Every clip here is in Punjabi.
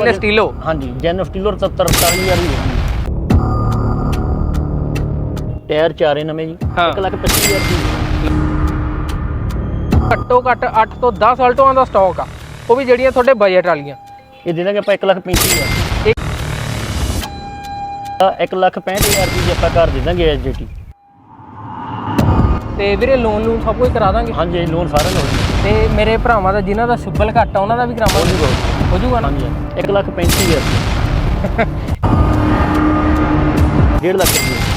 ਜੈਨ ਸਟੀਲੋ? ਹਾਂਜੀ ਜੈਨ ਸਟੀਲਰ 70 40000 ਦੀ ਹੈ ਟਾਇਰ ਚਾਰੇ ਨਵੇਂ ਜੀ ਹਾਂ। 1 ਲੱਖ 25000 ਦੀ ਘੱਟੋ ਘੱਟ 8 ਤੋਂ 10 ਆਲਟੋਆਂ ਦਾ ਸਟਾਕ ਆ। ਉਹ ਵੀ ਜਿਹੜੀਆਂ ਤੁਹਾਡੇ ਬਜਟ ਵਾਲੀਆਂ। ਇਹ ਦੇ ਦਾਂਗੇ ਆਪਾਂ 1 ਲੱਖ 35000 ਇੱਕ- 1 ਲੱਖ 65000 ਦੀ ਆਪਾਂ ਘਰ ਦੇ ਦਾਂਗੇ ਐਸਜੀਟੀ ਤੇ ਵੀਰੇ ਲੋਨ ਨੂੰ ਸਭ ਕੁਝ ਕਰਾ ਦਾਂਗੇ। ਹਾਂਜੀ ਲੋਨ ਹੋ ਜਾਊਗਾ। ਤੇ ਮੇਰੇ ਭਰਾਵਾਂ ਦਾ ਜਿਨ੍ਹਾਂ ਦਾ ਸਿਬਲ ਘੱਟ ਆ ਉਹਨਾਂ ਦਾ ਵੀ ਕਰਾਵਾਂਗੇ। ਹੋ ਜਾਊਗਾ ਨਾ 1 ਲੱਖ 35000 1.5 ਲੱਖ ਰੁਪਏ।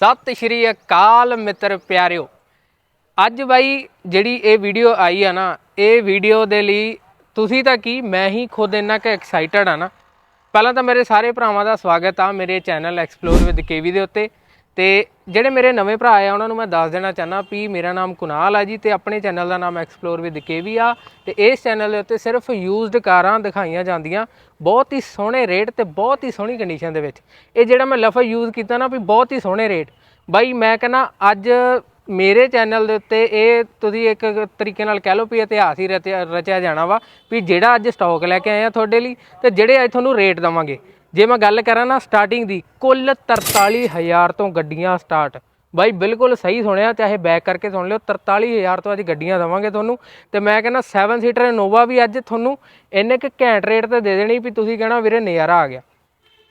ਸਤਿ ਸ਼੍ਰੀ ਅਕਾਲ ਮਿੱਤਰ ਪਿਆਰਿਓ। ਅੱਜ ਬਾਈ ਜਿਹੜੀ ਇਹ ਵੀਡੀਓ ਆਈ ਆ ਨਾ, ਇਹ ਵੀਡੀਓ ਦੇ ਲਈ ਤੁਸੀਂ ਤਾਂ ਕੀ, ਮੈਂ ਹੀ ਖੁਦ ਇੰਨਾ ਕਿ ਐਕਸਾਈਟਡ ਆ ਨਾ ਪਹਿਲਾਂ ਤਾਂ ਮੇਰੇ ਸਾਰੇ ਭਰਾਵਾਂ ਦਾ ਸਵਾਗਤ ਆ ਮੇਰੇ ਚੈਨਲ ਐਕਸਪਲੋਰ ਵਿਦ ਕੇਵੀ ਦੇ ਉੱਤੇ। ਤੇ ਜਿਹੜੇ ਮੇਰੇ ਨਵੇਂ ਭਰਾ ਆ, ਉਹਨਾਂ ਨੂੰ ਮੈਂ ਦੱਸ ਦੇਣਾ ਚਾਹਨਾ ਵੀ ਮੇਰਾ ਨਾਮ ਕੁਨਾਲ ਆ ਜੀ ਤੇ ਆਪਣੇ ਚੈਨਲ ਦਾ ਨਾਮ ਐਕਸਪਲੋਰ ਵਿਦ ਕੇਵੀ ਆ। ਤੇ ਇਸ ਚੈਨਲ ਦੇ ਉੱਤੇ ਸਿਰਫ ਯੂਜ਼ਡ ਕਾਰਾਂ ਦਿਖਾਈਆਂ ਜਾਂਦੀਆਂ, ਬਹੁਤ ਹੀ ਸੋਹਣੇ ਰੇਟ ਤੇ ਬਹੁਤ ਹੀ ਸੋਹਣੀ ਕੰਡੀਸ਼ਨ ਦੇ ਵਿੱਚ। ਇਹ ਜਿਹੜਾ ਮੈਂ ਲਫ਼ਜ਼ ਯੂਜ਼ ਕੀਤਾ ਨਾ ਵੀ ਬਹੁਤ ਹੀ ਸੋਹਣੇ ਰੇਟ ਬਾਈ, ਮੈਂ ਕਹਿੰਦਾ ਅੱਜ ਮੇਰੇ ਚੈਨਲ ਦੇ ਉੱਤੇ ਇਹ ਤੁਸੀਂ ਇੱਕ ਤਰੀਕੇ ਨਾਲ ਕਹਿ ਲਓ ਵੀ ਇਤਿਹਾਸ ਹੀ ਰਚਿਆ ਰਚਿਆ ਜਾਣਾ ਵਾ ਵੀ ਜਿਹੜਾ ਅੱਜ ਸਟਾਕ ਲੈ ਕੇ ਆਏ ਆ ਤੁਹਾਡੇ ਲਈ ਤੇ ਜਿਹੜੇ ਅੱਜ ਤੁਹਾਨੂੰ ਰੇਟ ਦਵਾਂਗੇ। ਜੇ ਮੈਂ ਗੱਲ ਕਰਾਂ ਨਾ ਸਟਾਰਟਿੰਗ ਦੀ, ਕੁੱਲ 43000 ਤੋਂ ਗੱਡੀਆਂ ਸਟਾਰਟ ਬਾਈ, ਬਿਲਕੁਲ ਸਹੀ ਸੁਣਿਆ, ਚਾਹੇ ਬੈਕ ਕਰਕੇ ਸੁਣ ਲਿਓ 43000 ਤੋਂ ਅੱਜ ਗੱਡੀਆਂ ਦਵਾਂਗੇ ਤੁਹਾਨੂੰ। ਤੇ ਮੈਂ ਕਹਿੰਦਾ 7 ਸੀਟਰ ਇਨੋਵਾ ਵੀ ਅੱਜ ਤੁਹਾਨੂੰ ਇੰਨੇ ਕੁ ਘੈਂਟ ਰੇਟ ਤੇ ਦੇ ਦੇਣੀ ਵੀ ਤੁਸੀਂ ਕਹਿਣਾ ਵੀਰੇ ਨਜ਼ਾਰਾ ਆ ਗਿਆ।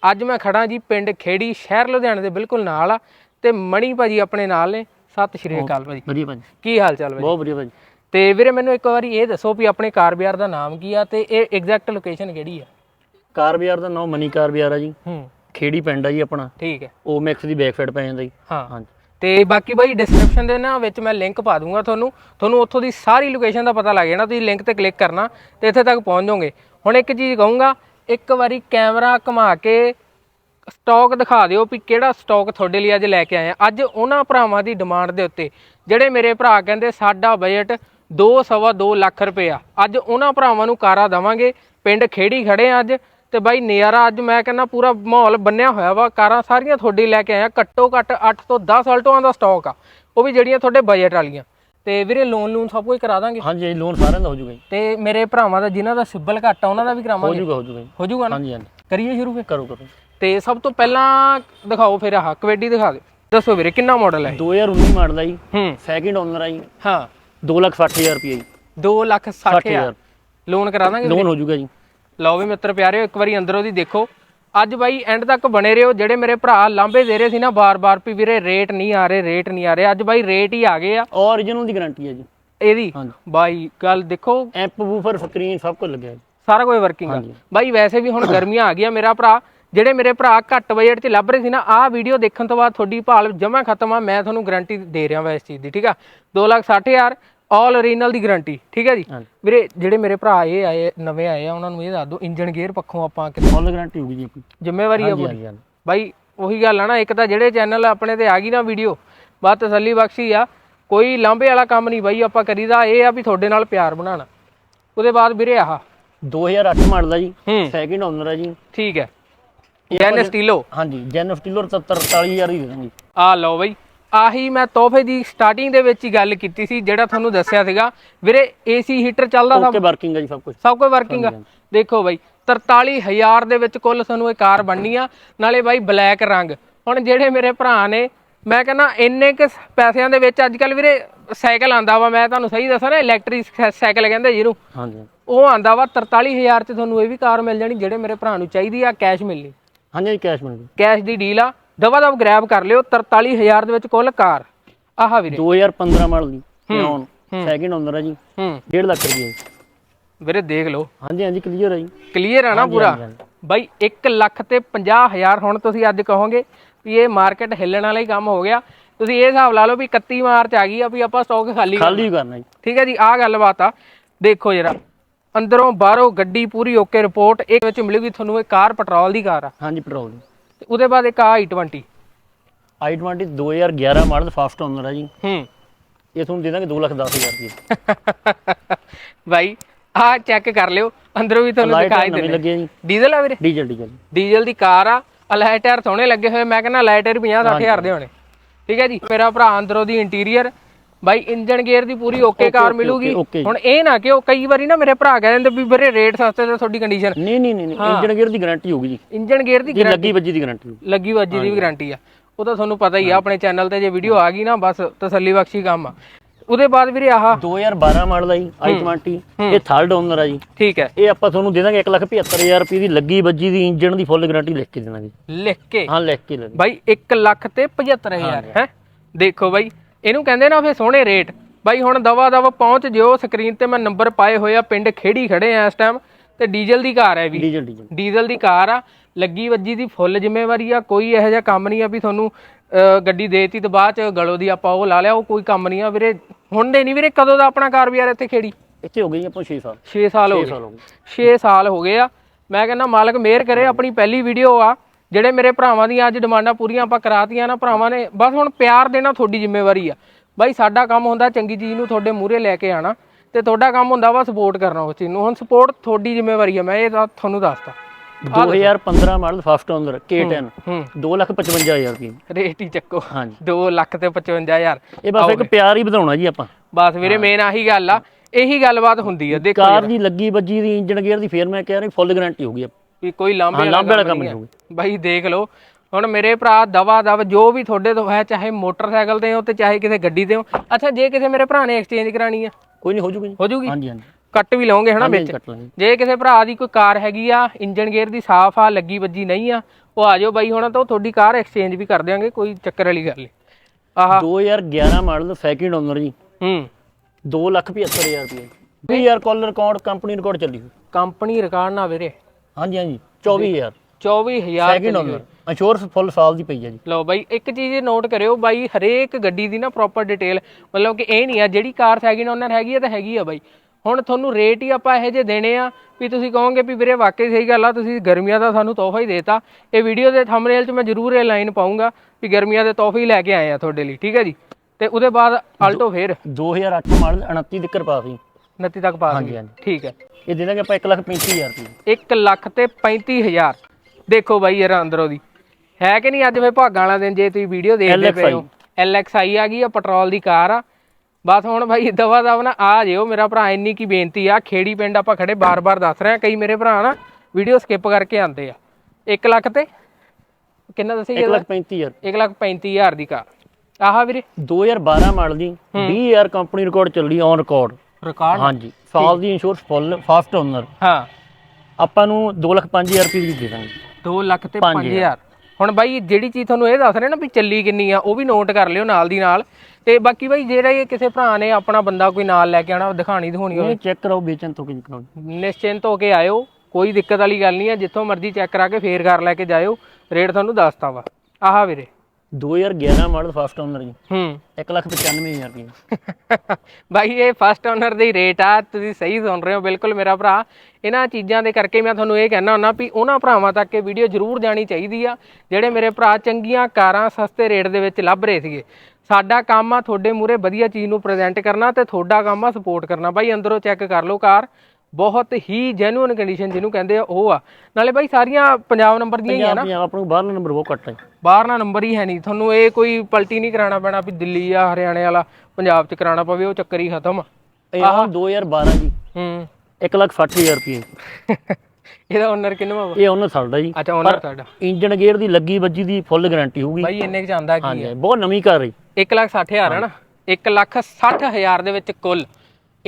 ਅੱਜ ਮੈਂ ਖੜਾ ਜੀ ਪਿੰਡ ਖੇੜੀ, ਸ਼ਹਿਰ ਲੁਧਿਆਣੇ ਦੇ ਬਿਲਕੁਲ ਨਾਲ ਆ ਤੇ ਮਣੀ ਭਾਜੀ ਆਪਣੇ ਨਾਲ ਨੇ। ਸਤਿ ਸ਼੍ਰੀ ਅਕਾਲ ਭਾਜੀ। ਵਧੀਆ ਭਾਜੀ। ਕੀ ਹਾਲ ਚਾਲ ਭਾਜੀ? ਬਹੁਤ ਵਧੀਆ ਭਾਜੀ। ਤੇ ਵੀਰੇ ਮੈਨੂੰ ਇੱਕ ਵਾਰੀ ਇਹ ਦੱਸੋ ਵੀ ਆਪਣੇ ਕਾਰ ਬਾਜ਼ਾਰ ਦਾ ਨਾਮ ਕੀ ਆ ਤੇ ਇਹ ਐਗਜ਼ੈਕਟ ਲੋਕੇਸ਼ਨ ਕਿਹੜੀ ਆ? ਕਾਰ ਬਾਜ਼ਾਰ ਦਾ ਨਾਮ ਮਨੀ ਕਾਰ ਬਾਜ਼ਾਰ ਆ ਜੀ। ਹੂੰ। ਖੇੜੀ ਪਿੰਡ ਆ ਜੀ ਆਪਣਾ। ਠੀਕ ਹੈ। ਉਹ ਮੈਕਸ ਦੀ ਬੈਕ ਸਾਈਡ ਪੈ ਜਾਂਦਾ ਜੀ। ਹਾਂ। ਹਾਂਜੀ। ਤੇ ਬਾਕੀ ਬਾਈ ਡਿਸਕ੍ਰਿਪਸ਼ਨ ਦੇ ਨਾ ਵਿੱਚ ਮੈਂ ਲਿੰਕ ਪਾ ਦੂੰਗਾ ਤੁਹਾਨੂੰ। ਤੁਹਾਨੂੰ ਉੱਥੋਂ ਦੀ ਸਾਰੀ ਲੋਕੇਸ਼ਨ ਦਾ ਪਤਾ ਲੱਗ ਜਾਣਾ ਤੁਸੀਂ ਲਿੰਕ ਤੇ ਕਲਿੱਕ ਕਰਨਾ ਤੇ ਇੱਥੇ ਤੱਕ ਪਹੁੰਚ ਜਾਓਗੇ। ਹੁਣ ਇੱਕ ਚੀਜ਼ ਕਹੂੰਗਾ ਇੱਕ ਵਾਰੀ ਕੈਮਰਾ ਘੁਮਾ ਕੇ ਸਟਾਕ ਦਿਖਾ ਦਿਓ ਵੀ ਕਿਹੜਾ ਸਟਾਕ ਤੁਹਾਡੇ ਲਈ ਅੱਜ ਲੈ ਕੇ ਆਏ ਆ। ਅੱਜ ਉਹਨਾਂ ਭਰਾਵਾਂ ਦੀ ਡਿਮਾਂਡ ਦੇ ਉੱਤੇ ਜਿਹੜੇ ਮੇਰੇ ਭਰਾ ਕਹਿੰਦੇ ਸਾਡਾ ਬਜਟ 2 ਸਵਾ 2 ਲੱਖ ਰੁਪਏ ਆ ਅੱਜ ਉਹਨਾਂ ਭਰਾਵਾਂ ਨੂੰ ਕਾਰਾਂ ਦਵਾਂਗੇ ਪਿੰਡ ਖੇੜੀ ਖੜੇ ਆ ਅੱਜ ਤੇ ਬਾਈ ਨਜ਼ਾਰਾ ਅੱਜ ਮੈਂ ਕਹਿੰਦਾ ਪੂਰਾ ਮਾਹੌਲ ਬੰਨਿਆ ਹੋਇਆ ਵਾ। ਕਾਰਾਂ ਸਾਰੀਆਂ ਤੁਹਾਡੇ ਲੈ ਕੇ ਆਇਆ ਘੱਟੋ ਘੱਟ 8 ਤੋਂ 10 ਆਲਟੋਆਂ ਦਾ ਸਟਾਕ ਆ। ਉਹ ਵੀ ਜਿਹੜੀਆਂ ਤੁਹਾਡੇ ਬਜਟ ਵਾਲੀਆਂ। ਤੇ ਵੀਰੇ ਲੋਨ ਲੂਨ ਸਭ ਕੁਝ ਕਰਾ ਦਾਂਗੇ? ਹਾਂਜੀ ਲੋਨ ਸਾਰਿਆਂ ਦਾ ਹੋ ਜਾਊਗਾ ਜੀ। ਤੇ ਮੇਰੇ ਭਰਾਵਾਂ ਦਾ ਜਿਨ੍ਹਾਂ ਦਾ ਸਿਬਲ ਘੱਟ ਆ ਉਹਨਾਂ ਦਾ ਵੀ ਹੋ ਕਰਾਵਾਂਗੇ ਹੋ ਜਾਊਗਾ ਜੀ। ਹੋ ਜਾਊਗਾ ਨਾ? ਹਾਂਜੀ ਹਾਂਜੀ। ਕਰੀਏ ਸ਼ੁਰੂ ਫਿਰ? ਕਰੋ ਕਰੋ। ਤੇ ਸਭ ਤੋਂ ਪਹਿਲਾਂ ਦਿਖਾਓ ਫਿਰ ਆਹ ਕਵੈਡੀ ਦਿਖਾ ਦਿਓ। ਦੱਸੋ ਵੀਰੇ ਕਿੰਨਾ ਮਾਡਲ ਹੈ 2019 ਮਾਡਲ ਆ ਜੀ। ਹੂੰ। ਸੈਕਿੰਡ ਓਨਰ ਆ ਜੀ। ਹਾਂ। 260000 ਰੁਪਏ ਜੀ। 2 ਲੱਖ 60 ਹਜ਼ਾਰ। ਹਜ਼ਾਰ। ਲੋਨ ਕਰਾ ਦਾਂਗੇ ਲੋਨ ਹੋ ਜਾਊਗਾ ਜੀ। ਲਓ ਵੀ ਮਿੱਤਰ ਪਿਆਰਿਓ ਇੱਕ ਵਾਰੀ ਅੰਦਰੋਂ ਦੀ ਦੇਖੋ। ਅੱਜ ਬਾਈ ਐਂਡ ਤੱਕ ਬਣੇ ਰਹੋ। ਜਿਹੜੇ ਮੇਰੇ ਭਰਾ ਲਾਂਬੇ ਦੇ ਰਹੇ ਸੀ ਨਾ ਬਾਰ-ਬਾਰ ਵੀ ਵੀਰੇ ਰੇਟ ਨਹੀਂ ਆ ਰਹੇ ਰੇਟ ਨਹੀਂ ਆ ਰਹੇ। ਅੱਜ ਬਾਈ ਰੇਟ ਹੀ ਆ ਗਏ ਆ। Origignal ਦੀ ਗਾਰੰਟੀ ਹੈ ਜੀ। ਇਹਦੀ? ਬਾਈ ਗੱਲ ਦੇਖੋ। ਐਂਪ ਬੂਫਰ ਸਕਰੀਨ ਸਭ ਕੁਝ ਲੱਗਿਆ ਸਾਰਾ ਕੁਝ ਵਰਕਿੰਗ ਆ। ਬਾਈ ਵੈਸੇ ਵੀ ਹੁਣ ਗਰਮੀਆਂ ਆ ਗਈਆਂ ਮੇਰਾ ਭਰਾ। ਜਿਹੜੇ ਮੇਰੇ ਭਰਾ ਘੱਟ ਬਜਟ 'ਚ ਲੱਭ ਰਹੇ ਸੀ ਨਾ ਆਹ ਵੀਡੀਓ ਦੇਖਣ ਤੋਂ ਬਾਅਦ ਤੁਹਾਡੀ ਭਾਲ ਜਮਾ ਖਤਮ ਆ ਮੈਂ ਤੁਹਾਨੂੰ ਗਾਰੰਟੀ ਦੇ ਰਿਹਾ ਵਾ ਇਸ ਚੀਜ਼ ਦੀ ਠੀਕ ਆ? 260000 ਆਲ ਓਰੀਜਨਲ ਦੀ ਗਾਰੰਟੀ ਠੀਕ ਹੈ ਜੀ? ਵੀਰੇ ਜਿਹੜੇ ਮੇਰੇ ਭਰਾ ਇਹ ਆਏ ਨਵੇਂ ਆਏ ਆ ਉਹਨਾਂ ਨੂੰ ਇਹ ਦੱਸ ਦਿਓ ਇੰਜਨ ਗੇਅਰ ਪੱਖੋਂ ਆਪਾਂ ਕਿਤੇ ਫੁੱਲ ਗਾਰੰਟੀ ਹੋਊਗੀ ਜੀ ਆਪਣੀ। ਜ਼ਿੰਮੇਵਾਰੀ ਆ ਪੂਰੀ। ਬਾਈ ਉਹੀ ਗੱਲ ਆ ਨਾ ਇੱਕ ਤਾਂ ਜਿਹੜੇ ਚੈਨਲ ਆਪਣੇ ਤੇ ਆ ਗਈ ਨਾ ਵੀਡੀਓ ਬਾਤ ਤਸੱਲੀ ਬਖਸ਼ੀ ਆ ਕੋਈ ਲਾਂਭੇ ਵਾਲਾ ਕੰਮ ਨਹੀਂ ਬਾਈ ਆਪਾਂ ਕਰੀਦਾ ਇਹ ਆ ਵੀ ਤੁਹਾਡੇ ਨਾਲ ਪਿਆਰ ਬਣਾਉਣਾ। ਉਹਦੇ ਬਾਅਦ ਵੀਰੇ ਆਹ। 2008 ਮਾਡਲ ਆ ਜੀ ਸੈਕਿੰਡ ਓਨਰ ਆ ਜੀ। ਠੀਕ ਹੈ। ਜੈਨ ਸਟੀਲੋ ਹਾਂਜੀ ਜੈਨ ਸਟੀਲਰ 70 40000 ਦੀ ਦੇ ਦਾਂਗੇ। ਆ ਲਓ ਬਈ ਆਹੀ ਮੈਂ ਤੋਹਫੇ ਦੀ ਸਟਾਰਟਿੰਗ ਦੇ ਵਿੱਚ ਹੀ ਗੱਲ ਕੀਤੀ ਸੀ ਜਿਹੜਾ ਤੁਹਾਨੂੰ ਦੱਸਿਆ ਸੀਗਾ। ਵੀਰੇ ਏਸੀ ਹੀਟਰ ਚੱਲਦਾ ਓਕੇ ਵਰਕਿੰਗ ਆ ਜੀ ਸਭ ਕੁਝ ਸਭ ਕੁਝ ਵਰਕਿੰਗ ਆ। ਦੇਖੋ ਬਾਈ 43000 ਦੇ ਵਿੱਚ ਕੁੱਲ ਸਾਨੂੰ ਇਹ ਕਾਰ ਬਣਨੀ ਆ। ਨਾਲੇ ਬਾਈ ਬਲੈਕ ਰੰਗ। ਹੁਣ ਜਿਹੜੇ ਮੇਰੇ ਭਰਾ ਨੇ ਮੈਂ ਕਹਿੰਦਾ ਇੰਨੇ ਕੁ ਪੈਸਿਆਂ ਦੇ ਵਿੱਚ ਅੱਜ ਕੱਲ ਵੀਰੇ ਸਾਈਕਲ ਆਂਦਾ ਵਾ। ਮੈਂ ਤੁਹਾਨੂੰ ਸਹੀ ਦੱਸਾਂ ਨਾ ਇਲੈਕਟ੍ਰਿਕ ਸਾਈਕਲ ਕਹਿੰਦੇ ਜਿਹਨੂੰ। ਹਾਂਜੀ। ਉਹ ਆਂਦਾ ਵਾ 43000 ਚ ਤੁਹਾਨੂੰ ਇਹ ਵੀ ਕਾਰ ਮਿਲ ਜਾਣੀ ਜਿਹੜੇ ਮੇਰੇ ਭਰਾ ਨੂੰ ਚਾਹੀਦੀ ਆ ਕੈਸ਼ ਮਿਲਣੀ। ਹਾਂਜੀ ਕੈਸ਼ ਮਿਲ ਕੈਸ਼ ਦੀ ਡੀਲ ਆ। ਦਵਾ ਦਵ ਗ੍ਰੈਬ ਕਰ ਲਿਓ 43000 ਦੇ ਵਿੱਚ ਕੁੱਲ ਕਾਰ। ਆਹ ਵੀਰੇ। 2015 ਮਾਡਲ ਦੀ। ਪਿਓਨ ਸੈਕਿੰਡ ਓਨਰ ਆ ਜੀ। ਹੂੰ। 1.5 ਲੱਖ ਰੁਪਏ ਵੀਰੇ ਦੇਖ ਲਓ। ਹਾਂਜੀ ਹਾਂਜੀ ਕਲੀਅਰ ਆ ਜੀ। ਕਲੀਅਰ ਆ ਨਾ ਪੂਰਾ। ਬਾਈ 1 ਲੱਖ ਤੇ 50000 ਹੁਣ ਤੁਸੀਂ ਅੱਜ ਕਹੋਗੇ ਵੀ ਇਹ ਮਾਰਕੀਟ ਹਿੱਲਣ ਵਾਲਾ ਹੀ ਕੰਮ ਹੋ ਗਿਆ। ਤੁਸੀਂ ਇਹ ਹਿਸਾਬ ਲਾ ਲਓ ਵੀ 31 ਮਾਰਚ ਆ ਗਈ ਆ ਵੀ ਆਪਾਂ ਸਟਾਕ ਖਾਲੀ ਖਾਲੀ ਕਰਨਾ। ਜੀ। ਠੀਕ ਹੈ ਜੀ ਆਹ ਗੱਲਬਾਤ ਆ। ਦੇਖੋ ਜਰਾ। ਅੰਦਰੋਂ ਬਾਹਰੋਂ ਗੱਡੀ ਪੂਰੀ ਓਕੇ ਰਿਪੋਰਟ ਇੱਕ ਵਿੱਚ ਮਿਲੂਗੀ ਤੁਹਾਨੂੰ ਇਹ ਕਾਰ ਪੈਟਰੋਲ ਦੀ ਕਾਰ ਆ। ਹਾਂਜੀ ਪੈਟਰੋਲ ਦੀ। ਤੇ ਉਹਦੇ ਬਾਅਦ ਇੱਕ ਆ i20 i20 2011 model first owner ਆ ਜੀ। ਹੂੰ। ਇਹ ਤੁਹਾਨੂੰ ਦੇ ਦਾਂਗੇ 2 ਲੱਖ 10000 ਰੁਪਏ। ਬਾਈ ਆਹ ਚੈੱਕ ਕਰ ਲਿਓ ਅੰਦਰੋਂ ਵੀ ਤੁਹਾਨੂੰ ਦਿਖਾਈ ਦੇ ਆ ਜੀ। ਡੀਜ਼ਲ ਆ ਵੀਰੇ? ਡੀਜ਼ਲ ਡੀਜ਼ਲ ਡੀਜ਼ਲ ਦੀ ਕਾਰ ਆ ਅਲਾਈ ਟਾਇਰ ਸੋਹਣੇ ਲੱਗੇ ਹੋਏ ਮੈਂ ਕਹਿੰਦਾ ਅਲਾਈ ਟਾਇਰ 50 60000 ਦੇ ਹੋਣੇ। ਠੀਕ ਹੈ ਜੀ? ਮੇਰਾ ਭਰਾ ਅੰਦਰੋਂ ਦੀ ਇੰਟੀਰੀਅਰ ਬਾਈ ਇੰਜਨ ਗੇਅਰ ਦੀ ਪੂਰੀ ਓਕੇ ਕਾਰ ਮਿਲੂਗੀ। ਹੁਣ ਇਹ ਨਾ ਕਿ ਉਹ ਕਈ ਵਾਰੀ ਨਾ ਮੇਰੇ ਭਰਾ ਕਹਿ ਦਿੰਦੇ ਵੀ ਵੀਰੇ ਰੇਟ ਸਸਤੇ ਤੇ ਤੁਹਾਡੀ ਕੰਡੀਸ਼ਨ ਨਹੀਂ ਨਹੀਂ ਨਹੀਂ ਇੰਜਨ ਗੇਅਰ ਦੀ ਗਾਰੰਟੀ ਹੋਊਗੀ ਜੀ। ਇੰਜਨ ਗੇਅਰ ਦੀ ਲੱਗੀ ਵੱਜੀ ਦੀ ਗਾਰੰਟੀ ਲੱਗੀ ਵਾਜੀ ਦੀ ਵੀ ਗਾਰੰਟੀ ਆ। ਉਹ ਤਾਂ ਤੁਹਾਨੂੰ ਪਤਾ ਹੀ ਆ ਆਪਣੇ ਚੈਨਲ ਤੇ ਜੇ ਵੀਡੀਓ ਆ ਗਈ ਨਾ ਬਸ ਤਸੱਲੀ ਬਖਸ਼ੀ ਕੰਮ ਆ। ਉਹਦੇ ਬਾਅਦ ਵੀਰੇ ਆਹ 2012 ਮਾਡਲ ਆ ਜੀ i20 ਇਹ ਥਰਡ ਓਨਰ ਆ ਜੀ। ਠੀਕ ਹੈ। ਇਹ ਆਪਾਂ ਤੁਹਾਨੂੰ ਦੇ ਦਾਂਗੇ 175000 ਰੁਪਏ ਦੀ ਲੱਗੀ ਵੱਜੀ ਦੀ ਇੰਜਨ ਦੀ ਫੁੱਲ ਗਾਰੰਟੀ ਲਿਖ ਕੇ ਦੇਵਾਂਗੇ ਲਿਖ ਕੇ? ਹਾਂ ਲਿਖ ਕੇ ਲੈ। ਬਾਈ 1 ਲੱਖ ਤੇ 75000 ਹੈ? ਦੇਖੋ ਬਾਈ ਇਹਨੂੰ ਕਹਿੰਦੇ ਨਾ ਫੇ ਸੋਹਣੇ ਰੇਟ। ਬਾਈ ਹੁਣ ਦਵਾ ਦਵਾ ਪਹੁੰਚ ਜਿਓ ਸਕਰੀਨ ਤੇ ਮੈਂ ਨੰਬਰ ਪਾਏ ਹੋਏ ਆ ਪਿੰਡ ਖੇੜੀ ਖੜੇ ਆ ਇਸ ਟਾਈਮ ਤੇ ਡੀਜ਼ਲ ਦੀ ਕਾਰ ਹੈ ਵੀ। Diesel diesel. ਡੀਜ਼ਲ ਦੀ ਕਾਰ ਆ ਲੱਗੀ ਵੱਜੀ ਦੀ ਫੁੱਲ ਜ਼ਿੰਮੇਵਾਰੀ ਆ ਕੋਈ ਇਹੋ ਜਿਹਾ ਕੰਮ ਨਹੀਂ ਆ ਵੀ ਤੁਹਾਨੂੰ ਗੱਡੀ ਦੇਤੀ ਤੇ ਬਾਅਦ ਚ ਗਲੋ ਦੀ ਆਪਾਂ ਉਹ ਲਾ ਲਿਆ ਉਹ ਕੋਈ ਕੰਮ ਨਹੀਂ ਆ ਵੀਰੇ। ਹੁਣ ਦੇ ਨਹੀਂ ਵੀਰੇ ਕਦੋਂ ਦਾ ਆਪਣਾ ਕਾਰ ਵੀ ਯਾਰ ਇੱਥੇ ਖੇੜੀ? ਇੱਥੇ ਹੋ ਗਈ ਆਪਾਂ 6 ਸਾਲ। 6 ਸਾਲ ਹੋ 6 ਗਏ। ਸਾਲ ਹੋ ਗਏ। 6 ਸਾਲ ਹੋ ਗਏ ਆ। ਮੈਂ ਕਹਿੰਦਾ ਮਾਲਕ ਮਿਹਰ ਕਰੇ ਆਪਣੀ ਪਹਿਲੀ ਵੀਡੀਓ ਆ। ਜਿਹੜੇ ਮੇਰੇ ਭਰਾਵਾਂ ਦੀਆਂ ਅੱਜ ਡਿਮਾਂਡਾਂ ਪੂਰੀਆਂ ਆਪਾਂ ਕਰਾਤੀਆਂ ਨਾ ਭਰਾਵਾਂ ਨੇ ਬਸ ਹੁਣ ਪਿਆਰ ਦੇਣਾ ਤੁਹਾਡੀ ਜ਼ਿੰਮੇਵਾਰੀ ਆ। ਬਾਈ ਸਾਡਾ ਕੰਮ ਹੁੰਦਾ ਚੰਗੀ ਚੀਜ਼ ਨੂੰ ਤੁਹਾਡੇ ਮੂਹਰੇ ਲੈ ਕੇ ਆਣਾ ਤੇ ਤੁਹਾਡਾ ਕੰਮ ਹੁੰਦਾ ਵਾ ਸਪੋਰਟ ਕਰਨਾ ਉਸ ਚੀਜ਼ ਨੂੰ। ਹੁਣ ਸਪੋਰਟ ਤੁਹਾਡੀ ਜ਼ਿੰਮੇਵਾਰੀ ਆ ਮੈਂ ਇਹ ਤਾਂ ਤੁਹਾਨੂੰ ਦੱਸਤਾ 2015 ਮਾਡਲ ਫਸਟ ਓਨਰ K10 ਹੂੰ 255000 ਰੁਪਏ। ਰੇਟ ਹੀ ਚੱਕੋ। ਹਾਂਜੀ। 2 ਲੱਖ ਤੇ 55000 ਇਹ ਬਸ ਇੱਕ ਪਿਆਰ ਹੀ ਵਧਾਉਣਾ ਜੀ ਆਪਾਂ। ਬਸ ਵੀਰੇ ਮੇਨ ਆਹੀ ਗੱਲ ਆ। ਇਹੀ ਗੱਲਬਾਤ ਹੁੰਦੀ ਆ ਦੇਖੋ ਕਾਰ ਦੀ ਲੱਗੀ ਵੱਜੀ ਦੀ ਇੰਜਨ ਗੇਅਰ ਦੀ ਫੇਰ ਮੈਂ ਕਹਿ ਰਿਹਾ ਫੁੱਲ ਗਾਰੰਟੀ ਹੋਊਗੀ ਵੀ ਕੋਈ ਹਾਂ, ਲਾਂਭੇ ਵਾਲਾ ਕੰਮ ਨਹੀਂ ਨਹੀਂ ਹੈ। ਬਾਈ ਦੇਖ ਲਓ ਹੁਣ ਮੇਰੇ ਭਰਾ ਦਵਾ ਦਵ ਜੋ ਵੀ ਤੁਹਾਡੇ ਤੋਂ ਹੈ ਚਾਹੇ ਮੋਟਰਸਾਈਕਲ ਤੇ ਹੋ ਤੇ ਚਾਹੇ ਕਿਸੇ ਗੱਡੀ ਤੇ ਹੋ ਅੱਛਾ ਜੇ ਕਿਸੇ ਮੇਰੇ ਭਰਾ ਨੇ ਐਕਸਚੇਂਜ ਕਰਾਣੀ ਆ। ਕੋਈ ਨਹੀਂ ਹੋ ਜੂਗਾ ਜੀ। ਹੋ ਜੂਗੀ? ਹਾਂਜੀ ਹਾਂਜੀ। ਕੱਟ ਵੀ ਲਓਗੇ ਹਨਾ ਵਿੱਚ? ਕੱਟ ਲਾਂਗੇ। ਜੇ ਕਿਸੇ ਭਰਾ ਦੀ ਕੋਈ ਕਾਰ ਹੈਗੀ ਆ ਇੰਜਨ ਗੇਅਰ ਦੀ ਸਾਫ਼ ਆ ਲੱਗੀ ਵੱਜੀ ਨਹੀਂ ਆ ਉਹ ਆ ਜਾਓ ਬਾਈ ਹੁਣ ਤਾਂ ਉਹ ਤੁਹਾਡੀ ਕਾਰ ਐਕਸਚੇਂਜ ਵੀ ਕਰ ਦਿਆਂਗੇ ਕੋਈ ਚੱਕਰ ਵਾਲੀ ਗੱਲ ਨਹੀਂ। ਆਹਾ। 2011 ਮਾਡਲ ਸੈਕਿੰਡ ਓਨਰ ਜੀ। ਹੂੰ। 275000 ਰੁਪਏ। ਵੀ ਯਾਰ ਕਾਲਰ ਰਿਕਾਰਡ ਕੰਪਨੀ ਰਿਕਾਰਡ ਚੱਲੀ ਹੋਈ। ਕੰਪਨੀ ਰਿਕਾਰਡ ਨਾ ਵੀਰੇ। ਹਾਂਜੀ ਹਾਂਜੀ। 24000 24000 ਸੈਕਿੰਡ ਓਨਰ ਇੰਸ਼ੋਰੈਂਸ ਫੁੱਲ ਸਾਲ ਦੀ ਪਈ ਹੈ ਜੀ। ਲਓ ਬਾਈ ਇੱਕ ਚੀਜ਼ ਨੋਟ ਕਰਿਓ ਬਾਈ ਹਰੇਕ ਗੱਡੀ ਦੀ ਨਾ ਪ੍ਰੋਪਰ ਡਿਟੇਲ ਮਤਲਬ ਕਿ ਇਹ ਨਹੀਂ ਆ ਜਿਹੜੀ ਕਾਰ ਸੈਕਿੰਡ ਓਨਰ ਹੈਗੀ ਆ ਤਾਂ ਹੈਗੀ ਆ ਬਾਈ। ਹੁਣ ਤੁਹਾਨੂੰ ਰੇਟ ਹੀ ਆਪਾਂ ਇਹੋ ਜਿਹੇ ਦੇਣੇ ਆ ਵੀ ਤੁਸੀਂ ਕਹੋਗੇ ਵੀ ਵੀਰੇ ਵਾਕਈ ਸਹੀ ਗੱਲ ਆ ਤੁਸੀਂ ਗਰਮੀਆਂ ਦਾ ਸਾਨੂੰ ਤੋਹਫਾ ਹੀ ਦੇਤਾ। ਇਹ ਵੀਡੀਓ ਦੇ ਥੰਬਨੇਲ 'ਚ ਮੈਂ ਜ਼ਰੂਰ ਇਹ ਲਾਈਨ ਪਾਉਂਗਾ ਵੀ ਗਰਮੀਆਂ ਦੇ ਤੋਹਫੇ ਹੀ ਲੈ ਕੇ ਆਏ ਆ ਤੁਹਾਡੇ ਲਈ ਠੀਕ ਹੈ ਜੀ? ਤੇ ਉਹਦੇ ਬਾਅਦ ਆਲਟੋ ਫੇਰ। 2008 ਮਾਡਲ 29 ਦਿੱਕਰ ਪਾਸ ਸੀ। 29 ਤੱਕ ਪਾ ਹਾਂਜੀ, ਹਾਂਜੀ। ਠੀਕ ਹੈ। ਇਹ ਦੇ ਦਾਂਗੇ ਆਪਾਂ 135000 ਰੁਪਏ 1 ਲੱਖ ਤੇ 35000 ਦੇਖੋ ਬਾਈ ਯਾਰ ਅੰਦਰੋਂ ਦੀ। ਹੈ ਕਿ ਨਹੀਂ ਅੱਜ ਫੇ ਭਾਗਾਂ ਵਾਲਾ ਦਿਨ ਜੇ ਤੁਸੀਂ ਵੀਡੀਓ ਦੇਖਦੇ ਪਏ ਹੋ। LXI ਆ ਗਈ ਆ ਪੈਟਰੋਲ ਦੀ ਕਾਰ ਆ। ਬਸ ਹੁਣ ਬਾਈ ਦਵਾ ਦਵ ਨਾ ਆ ਜਿਓ। ਮੇਰਾ ਭਰਾ ਇੰਨੀ ਕੀ ਬੇਨਤੀ ਆ ਖੇੜੀ ਪਿੰਡ ਆਪਾਂ ਖੜੇ ਬਾਰ-ਬਾਰ ਦੱਸ ਰਹੇ ਆ। ਕਈ ਮੇਰੇ ਭਰਾ ਨਾ ਵੀਡੀਓ ਸਕਿਪ ਕਰਕੇ ਆਉਂਦੇ ਆ। 1 ਲੱਖ ਤੇ? ਕਿੰਨਾ ਦੱਸਿਆ ਜੀ 135000 1 ਲੱਖ 35000 ਦੀ ਕਾਰ। ਆਹਾ ਵੀਰੇ। 2012 ਮਾਡਲ ਦੀ 20000 ਕੰਪਨੀ ਰਿਕਾਰਡ ਚੱਲੀ ਔਨ ਰਿਕਾਰਡ ਰਿਕਾਰਡ ਹਾਂਜੀ। ਸਾਲ ਦੀ ਇੰਸ਼ੋਰੈਂਸ ਫੁੱਲ ਫਸਟ ਓਨਰ ਹਾਂ। ਆਪਾਂ ਨੂੰ 205000 ਰੁਪਏ ਦੀ ਦੇ ਦਾਂਗੇ। 2 ਲੱਖ ਤੇ 5000 ਹੁਣ ਬਾਈ ਜਿਹੜੀ ਚੀਜ਼ ਤੁਹਾਨੂੰ ਇਹ ਦੱਸ ਰਹੇ ਨਾ ਵੀ ਚੱਲੀ ਕਿੰਨੀ ਆ ਉਹ ਵੀ ਨੋਟ ਕਰ ਲਿਓ ਨਾਲ ਦੀ ਨਾਲ। ਤੇ ਬਾਕੀ ਬਾਈ ਜਿਹੜਾ ਇਹ ਕਿਸੇ ਭਰਾ ਨੇ ਆਪਣਾ ਬੰਦਾ ਕੋਈ ਨਾਲ ਲੈ ਕੇ ਆਣਾ ਦਿਖਾਣੀ ਦਿਖਾਉਣੀ ਹੋਵੇ। ਚੈੱਕ ਕਰਾਓ ਵੇਚਣ ਤੋਂ ਕਿੰਨੀ ਕਰਾਓ। ਨਿਸ਼ਚਿੰਤ ਹੋ ਕੇ ਆਇਓ ਕੋਈ ਦਿੱਕਤ ਵਾਲੀ ਗੱਲ ਨਹੀਂ ਆ ਜਿੱਥੋਂ ਮਰਜ਼ੀ ਚੈੱਕ ਕਰਾ ਕੇ ਫੇਰ ਕਰ ਲੈ ਕੇ ਜਾਇਓ। ਰੇਟ ਤੁਹਾਨੂੰ ਦੱਸਤਾ ਵਾ। ਆਹਾ ਵੀਰੇ। 2011 ਮਾਡਲ ਫਸਟ ਓਨਰ ਜੀ। ਹੂੰ। 195000 ਰੁਪਏ ਬਾਈ ਇਹ ਫਸਟ ਓਨਰ ਦੀ ਰੇਟ ਆ ਤੁਸੀਂ ਸਹੀ ਸੁਣ ਰਹੇ ਹੋ ਬਿਲਕੁਲ ਮੇਰਾ ਭਰਾ। ਇਹਨਾਂ ਚੀਜ਼ਾਂ ਦੇ ਕਰਕੇ ਮੈਂ ਤੁਹਾਨੂੰ ਇਹ ਕਹਿਣਾ ਹੁੰਦਾ ਵੀ ਉਹਨਾਂ ਭਰਾਵਾਂ ਤੱਕ ਇਹ ਵੀਡੀਓ ਜ਼ਰੂਰ ਜਾਣੀ ਚਾਹੀਦੀ ਆ ਜਿਹੜੇ ਮੇਰੇ ਭਰਾ ਚੰਗੀਆਂ ਕਾਰਾਂ ਸਸਤੇ ਰੇਟ ਦੇ ਵਿੱਚ ਲੱਭ ਰਹੇ ਸੀਗੇ। ਸਾਡਾ ਕੰਮ ਆ ਤੁਹਾਡੇ ਮੂਰੇ ਵਧੀਆ ਚੀਜ਼ ਨੂੰ ਪ੍ਰੈਜ਼ੈਂਟ ਕਰਨਾ ਤੇ ਤੁਹਾਡਾ ਕੰਮ ਆ ਸਪੋਰਟ ਕਰਨਾ। ਬਾਈ ਅੰਦਰੋਂ ਚੈੱਕ ਕਰ ਲਓ ਕਾਰ। ਬਹੁਤ ਹੀ ਜੈਨੂਇਨ ਕੰਡੀਸ਼ਨ ਜਿਹਨੂੰ ਕਹਿੰਦੇ ਆ ਉਹ ਆ। ਨਾਲੇ ਬਾਈ ਸਾਰੀਆਂ ਪੰਜਾਬ ਨੰਬਰ ਦੀਆਂ ਹੀ ਆ ਨਾ। ਪੰਜਾਬ ਆਪਾਂ ਨੂੰ ਬਾਹਰਲਾ ਨੰਬਰ ਬਹੁਤ ਘੱਟ ਹੈ ਬਾਹਰਲਾ ਨੰਬਰ ਹੀ ਹੈ ਨਹੀਂ। ਤੁਹਾਨੂੰ ਇਹ ਕੋਈ ਪਲਟੀ ਨਹੀਂ ਕਰਾਉਣਾ ਪੈਣਾ ਵੀ ਦਿੱਲੀ ਆ ਹਰਿਆਣੇ ਵਾਲਾ ਪੰਜਾਬ 'ਚ ਕਰਾਉਣਾ ਪਵੇ ਉਹ ਚੱਕਰ ਹੀ ਖਤਮ ਇਹ ਆ 2012 ਜੀ। ਹੂੰ। 160000 ਰੁਪਏ। ਇਹਦਾ ਓਨਰ ਕਿੰਨਾ ਵਾ? ਇਹ ਉਹਨਾਂ ਸਾਡਾ ਜੀ। ਅੱਛਾ ਓਨਰ ਤੁਹਾਡਾ ਇੰਜਨ ਗੇਅਰ ਦੀ ਲੱਗੀ ਵੱਜੀ ਦੀ ਫੁੱਲ ਗਾਰੰਟੀ ਹੋਊਗੀ। ਬਾਈ ਇੰਨੇ ਚ ਆਂਦਾ ਕੀ ਹੈ ਬਹੁਤ ਨਵੀਂ ਕਾਰ ਹੈ 1 ਲੱਖ 60 ਹਜ਼ਾਰ ਹੈ ਨਾ। 1 ਲੱਖ 60 ਹਜ਼ਾਰ ਦੇ ਵਿੱਚ ਕੁੱਲ।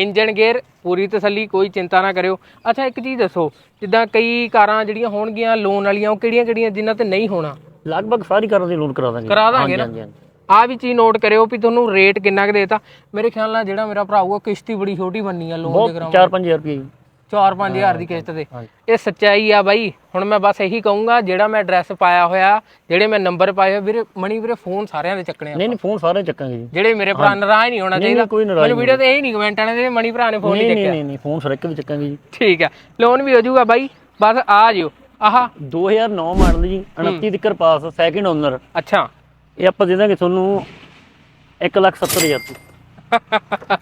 ਇੰਜਨ ਗੇਅਰ ਪੂਰੀ ਤਸੱਲੀ ਕੋਈ ਚਿੰਤਾ ਨਾ ਕਰਿਓ। ਅੱਛਾ ਇੱਕ ਚੀਜ਼ ਦੱਸੋ ਜਿੱਦਾਂ ਕਈ ਕਾਰਾਂ ਜਿਹੜੀਆਂ ਹੋਣਗੀਆਂ ਲੋਨ ਵਾਲੀਆਂ ਉਹ ਕਿਹੜੀਆਂ ਕਿਹੜੀਆਂ ਜਿਨ੍ਹਾਂ ਤੇ ਨਹੀਂ ਹੋਣਾ? ਲਗਭਗ ਸਾਰੀ ਕਾਰਾਂ ਦੀ ਲੋਨ ਕਰਾ ਦਾਂਗੇ। ਕਰਾ ਦਾਂਗੇ ਨਾ? ਆ ਵੀ ਚੀਜ਼ ਨੋਟ ਕਰਿਓ ਵੀ ਤੁਹਾਨੂੰ ਰੇਟ ਕਿੰਨਾ ਕੁ ਦੇਤਾ। ਮੇਰੇ ਖਿਆਲ ਨਾਲ ਜਿਹੜਾ ਮੇਰਾ ਭਰਾ ਕਿਸ਼ਤੀ ਬੜੀ ਛੋਟੀ ਬਣਨੀ ਆ ਲੋਨ ਦੇ ਬਹੁਤ ਕਰਾਉਂ 4-5000 ਰੁਪਏ 4-5000 ਦੀ ਕਿਸ਼ਤ ਤੇ। ਇਹ ਸੱਚਾਈ ਆ ਬਾਈ। ਹੁਣ ਮੈਂ ਬਸ ਇਹੀ ਕਹੂੰਗਾ ਜਿਹੜਾ ਮੈਂ ਐਡਰੈਸ ਪਾਇਆ ਹੋਇਆ ਜਿਹੜੇ ਮੈਂ ਨੰਬਰ ਪਾਏ ਹੋਏ ਵੀਰੇ ਮਣੀ ਵੀਰੇ ਫੋਨ ਸਾਰਿਆਂ ਦੇ ਚੱਕਣੇ ਆ ਨਹੀਂ ਨਹੀਂ ਫੋਨ ਸਾਰੇ ਚੱਕਾਂਗੇ ਜੀ। ਜਿਹੜੇ ਮੇਰੇ ਭਰਾ ਨਾਰਾਜ਼ ਨਹੀਂ ਹੋਣਾ ਚਾਹੀਦਾ। ਮੈਨੂੰ ਵੀਡੀਓ ਤੇ ਇਹ ਨਹੀਂ ਕਮੈਂਟ ਆਣੇ ਦੇ ਮਣੀ ਭਰਾ ਨੇ ਫੋਨ ਨਹੀਂ ਚੱਕਿਆ। ਨਹੀਂ ਨਹੀਂ ਫੋਨ ਸਾਰੇ ਇੱਕ ਵੀ ਚੱਕਾਂਗੇ ਜੀ? ਠੀਕ ਹੈ ਲੋਨ ਵੀ ਹੋ ਜਾਊਗਾ ਬਾਈ। ਬਸ ਆ ਜਿਓ। ਆਹਾ। 2009 ਮਾਡਲ ਜੀ 29 ਦਿੱਕਰ ਪਾਸ ਸੈਕਿੰਡ ਓਨਰ ਅੱਛਾ। ਇਹ ਆਪਾਂ ਦੇ ਦਾਂਗੇ ਤੁਹਾਨੂੰ 170000 ਰੁਪਏ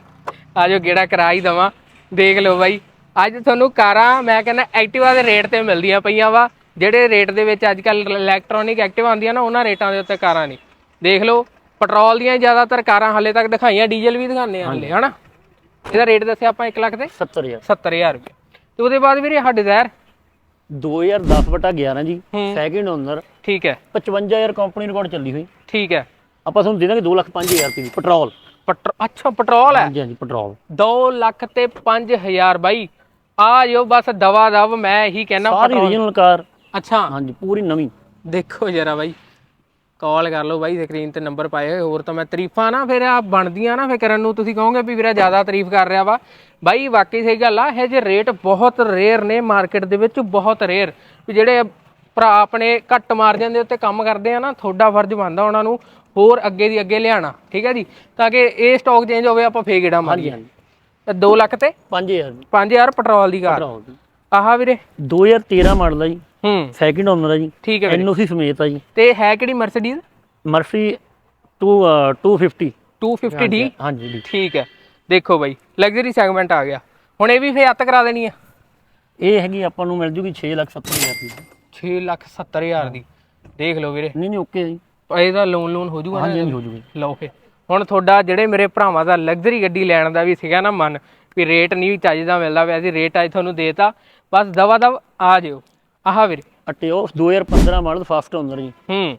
ਆ ਜਾਓ ਗੇੜਾ ਕਰਾ ਹੀ ਦਵਾਂ। ਦੇਖ ਲਓ ਬਾਈ। ਅੱਜ ਤੁਹਾਨੂੰ ਕਾਰਾਂ ਮੈਂ ਕਹਿੰਦਾ ਐਕਟਿਵਾ ਦੇ ਰੇਟ ਤੇ ਮਿਲਦੀਆਂ ਪਈਆਂ ਵਾ। ਜਿਹੜੇ ਰੇਟ ਦੇ ਵਿੱਚ ਅੱਜ ਕੱਲ ਇਲੈਕਟ੍ਰੋਨਿਕ ਐਕਟਿਵ ਆਉਂਦੀਆਂ ਨਾ ਉਹਨਾਂ ਰੇਟਾਂ ਦੇ ਉੱਤੇ ਕਾਰਾਂ ਨਹੀਂ ਦੇਖ ਲਓ ਪੈਟਰੋਲ ਦੀਆਂ ਜ਼ਿਆਦਾਤਰ ਕਾਰਾਂ ਹਾਲੇ ਤੱਕ ਦਿਖਾਈਆਂ ਡੀਜ਼ਲ ਵੀ ਦਿਖਾਉਂਦੇ ਆ ਹਾਲੇ ਹਨਾ? ਇਹਦਾ ਰੇਟ ਦੱਸਿਆ ਆਪਾਂ 1 ਲੱਖ ਤੇ 70000 70000 ਰੁਪਏ। ਤੇ ਉਹਦੇ ਬਾਅਦ ਵੀਰੇ ਆਹ ਡਿਜ਼ਾਇਰ 2010 ਬਟਾ 11 ਜੀ। ਸੈਕਿੰਡ ਓਨਰ ਠੀਕ ਹੈ। 55000 ਕੰਪਨੀ ਰਿਕਾਰਡ ਚੱਲੀ ਹੋਈ। ਠੀਕ ਹੈ। ਆਪਾਂ ਤੁਹਾਨੂੰ ਦੇ ਦਾਂਗੇ 2 ਲੱਖ 5000 ਰੁਪਏ ਦੀ ਪੈਟਰੋਲ। ਪਟਰ ਅੱਛਾ ਪੈਟਰੋਲ ਹੈ? ਹਾਂਜੀ ਹਾਂਜੀ ਪੈਟਰੋਲ। 2 ਲੱਖ ਤੇ 5000 ਬਾਈ। ਆ ਜੋ ਬਸ ਦਵਾ ਦਵ ਮੈਂ ਇਹੀ ਕਹਿਣਾ ਸਾਰੀ ਰੀਜਨਲ ਕਾਰ। ਅੱਛਾ। ਹਾਂਜੀ ਪੂਰੀ ਨਵੀਂ। ਦੇਖੋ ਜਰਾ ਬਾਈ ਕਾਲ ਕਰ ਲਓ ਬਾਈ ਸਕਰੀਨ ਤੇ ਨੰਬਰ ਪਾਏ ਹੋਏ ਹੋਰ ਤਾਂ ਮੈਂ ਤਾਰੀਫਾਂ ਨਾ ਫਿਰ ਆ ਬਣਦੀਆਂ ਨਾ ਫਿਰ ਕਰਨ ਨੂੰ ਤੁਸੀਂ ਕਹੋਗੇ ਵੀ ਵੀਰਾ ਜ਼ਿਆਦਾ ਤਾਰੀਫ ਕਰ ਰਿਹਾ ਵਾ। ਬਾਈ ਵਾਕਈ ਸਹੀ ਗੱਲ ਆ ਇਹ ਜੇ ਰੇਟ ਬਹੁਤ ਰੇਅਰ ਨੇ ਮਾਰਕੀਟ ਦੇ ਵਿੱਚ ਬਹੁਤ ਰੇਅਰ ਵੀ ਜਿਹੜੇ ਭਰਾ ਆਪਣੇ ਘੱਟ ਮਾਰਜਨ ਦੇ ਉੱਤੇ ਕੰਮ ਕਰਦੇ ਆ ਨਾ ਤੁਹਾਡਾ ਫਰਜ਼ ਬਣਦਾ ਉਹਨਾਂ ਨੂੰ ਹੋਰ ਅੱਗੇ ਦੀ ਅੱਗੇ ਲਿਆਣਾ ਠੀਕ ਹੈ ਜੀ? ਤਾਂ ਕਿ ਇਹ ਸਟਾਕ ਚੇਂਜ ਹੋਵੇ ਆਪਾਂ ਫੇਰ ਗੇੜਾ ਮਾਰੀਏ। ਹਾਂਜੀ। 2 ਲੱਖ ਤੇ? 5000 ਦੀ। 5000 ਪੈਟਰੋਲ ਦੀ ਕਾਰ। ਪੈਟਰੋਲ ਦੀ। ਆਹਾ ਵੀਰੇ? 2013 ਮਾਡਲ ਹੈ ਜੀ। ਹੂੰ। ਸੈਕਿੰਡ ਓਨਰ ਹੈ ਜੀ। ਠੀਕ ਹੈ ਵੀਰੇ। ਐਨਓਸੀ ਸਮੇਤ ਹੈ ਜੀ। ਤੇ ਹੈ ਕਿਹੜੀ ਮਰਸੀਡੀਜ਼ ਮਰਫੀ 2 250 250D ਹਾਂਜੀ ਜੀ ਠੀਕ ਹੈ। ਦੇਖੋ ਬਾਈ ਲਗਜ਼ਰੀ ਸੈਗਮੈਂਟ ਆ ਗਿਆ। ਹੁਣ ਇਹ ਵੀ ਫੇ ਅੱਤ ਕਰਾ ਦੇਣੀ ਆ? ਇਹ ਹੈਗੀ ਆਪਾਂ ਨੂੰ ਮਿਲ ਜੂਗੀ 6 ਲੱਖ 70 ਹਜ਼ਾਰ ਦੀ। 6 ਲੱਖ 70 ਹਜ਼ਾਰ ਦੀ। ਦੇਖ ਲਓ ਵੀਰੇ। ਨਹੀਂ ਨਹੀਂ ਓਕੇ ਜੀ। ਇਹਦਾ ਲੋਨ ਲੋਨ ਹੋ ਹਾਂਜੀ ਨਾ? ਹਾਂਜੀ ਹੋ ਜੂਗੀ ਲਓ ਫੇ ਹੁਣ ਤੁਹਾਡਾ ਜਿਹੜੇ ਮੇਰੇ ਭਰਾਵਾਂ ਦਾ ਲਗਜ਼ਰੀ ਗੱਡੀ ਲੈਣ ਦਾ ਵੀ ਸੀਗਾ ਨਾ ਮਨ ਵੀ ਰੇਟ ਨਹੀਂ ਚੱਜਦਾ ਮਿਲਦਾ ਵੈਸੇ ਰੇਟ ਅੱਜ ਤੁਹਾਨੂੰ ਦੇਤਾ ਬਸ ਦਵਾ ਦਵ ਆ ਜਿਓ। ਆਹ ਵੀਰੇ। ਅਟਿਓ 2015 ਮਾਡਲ ਫਾਸਟ ਓਨਰ ਜੀ ਹੂੰ।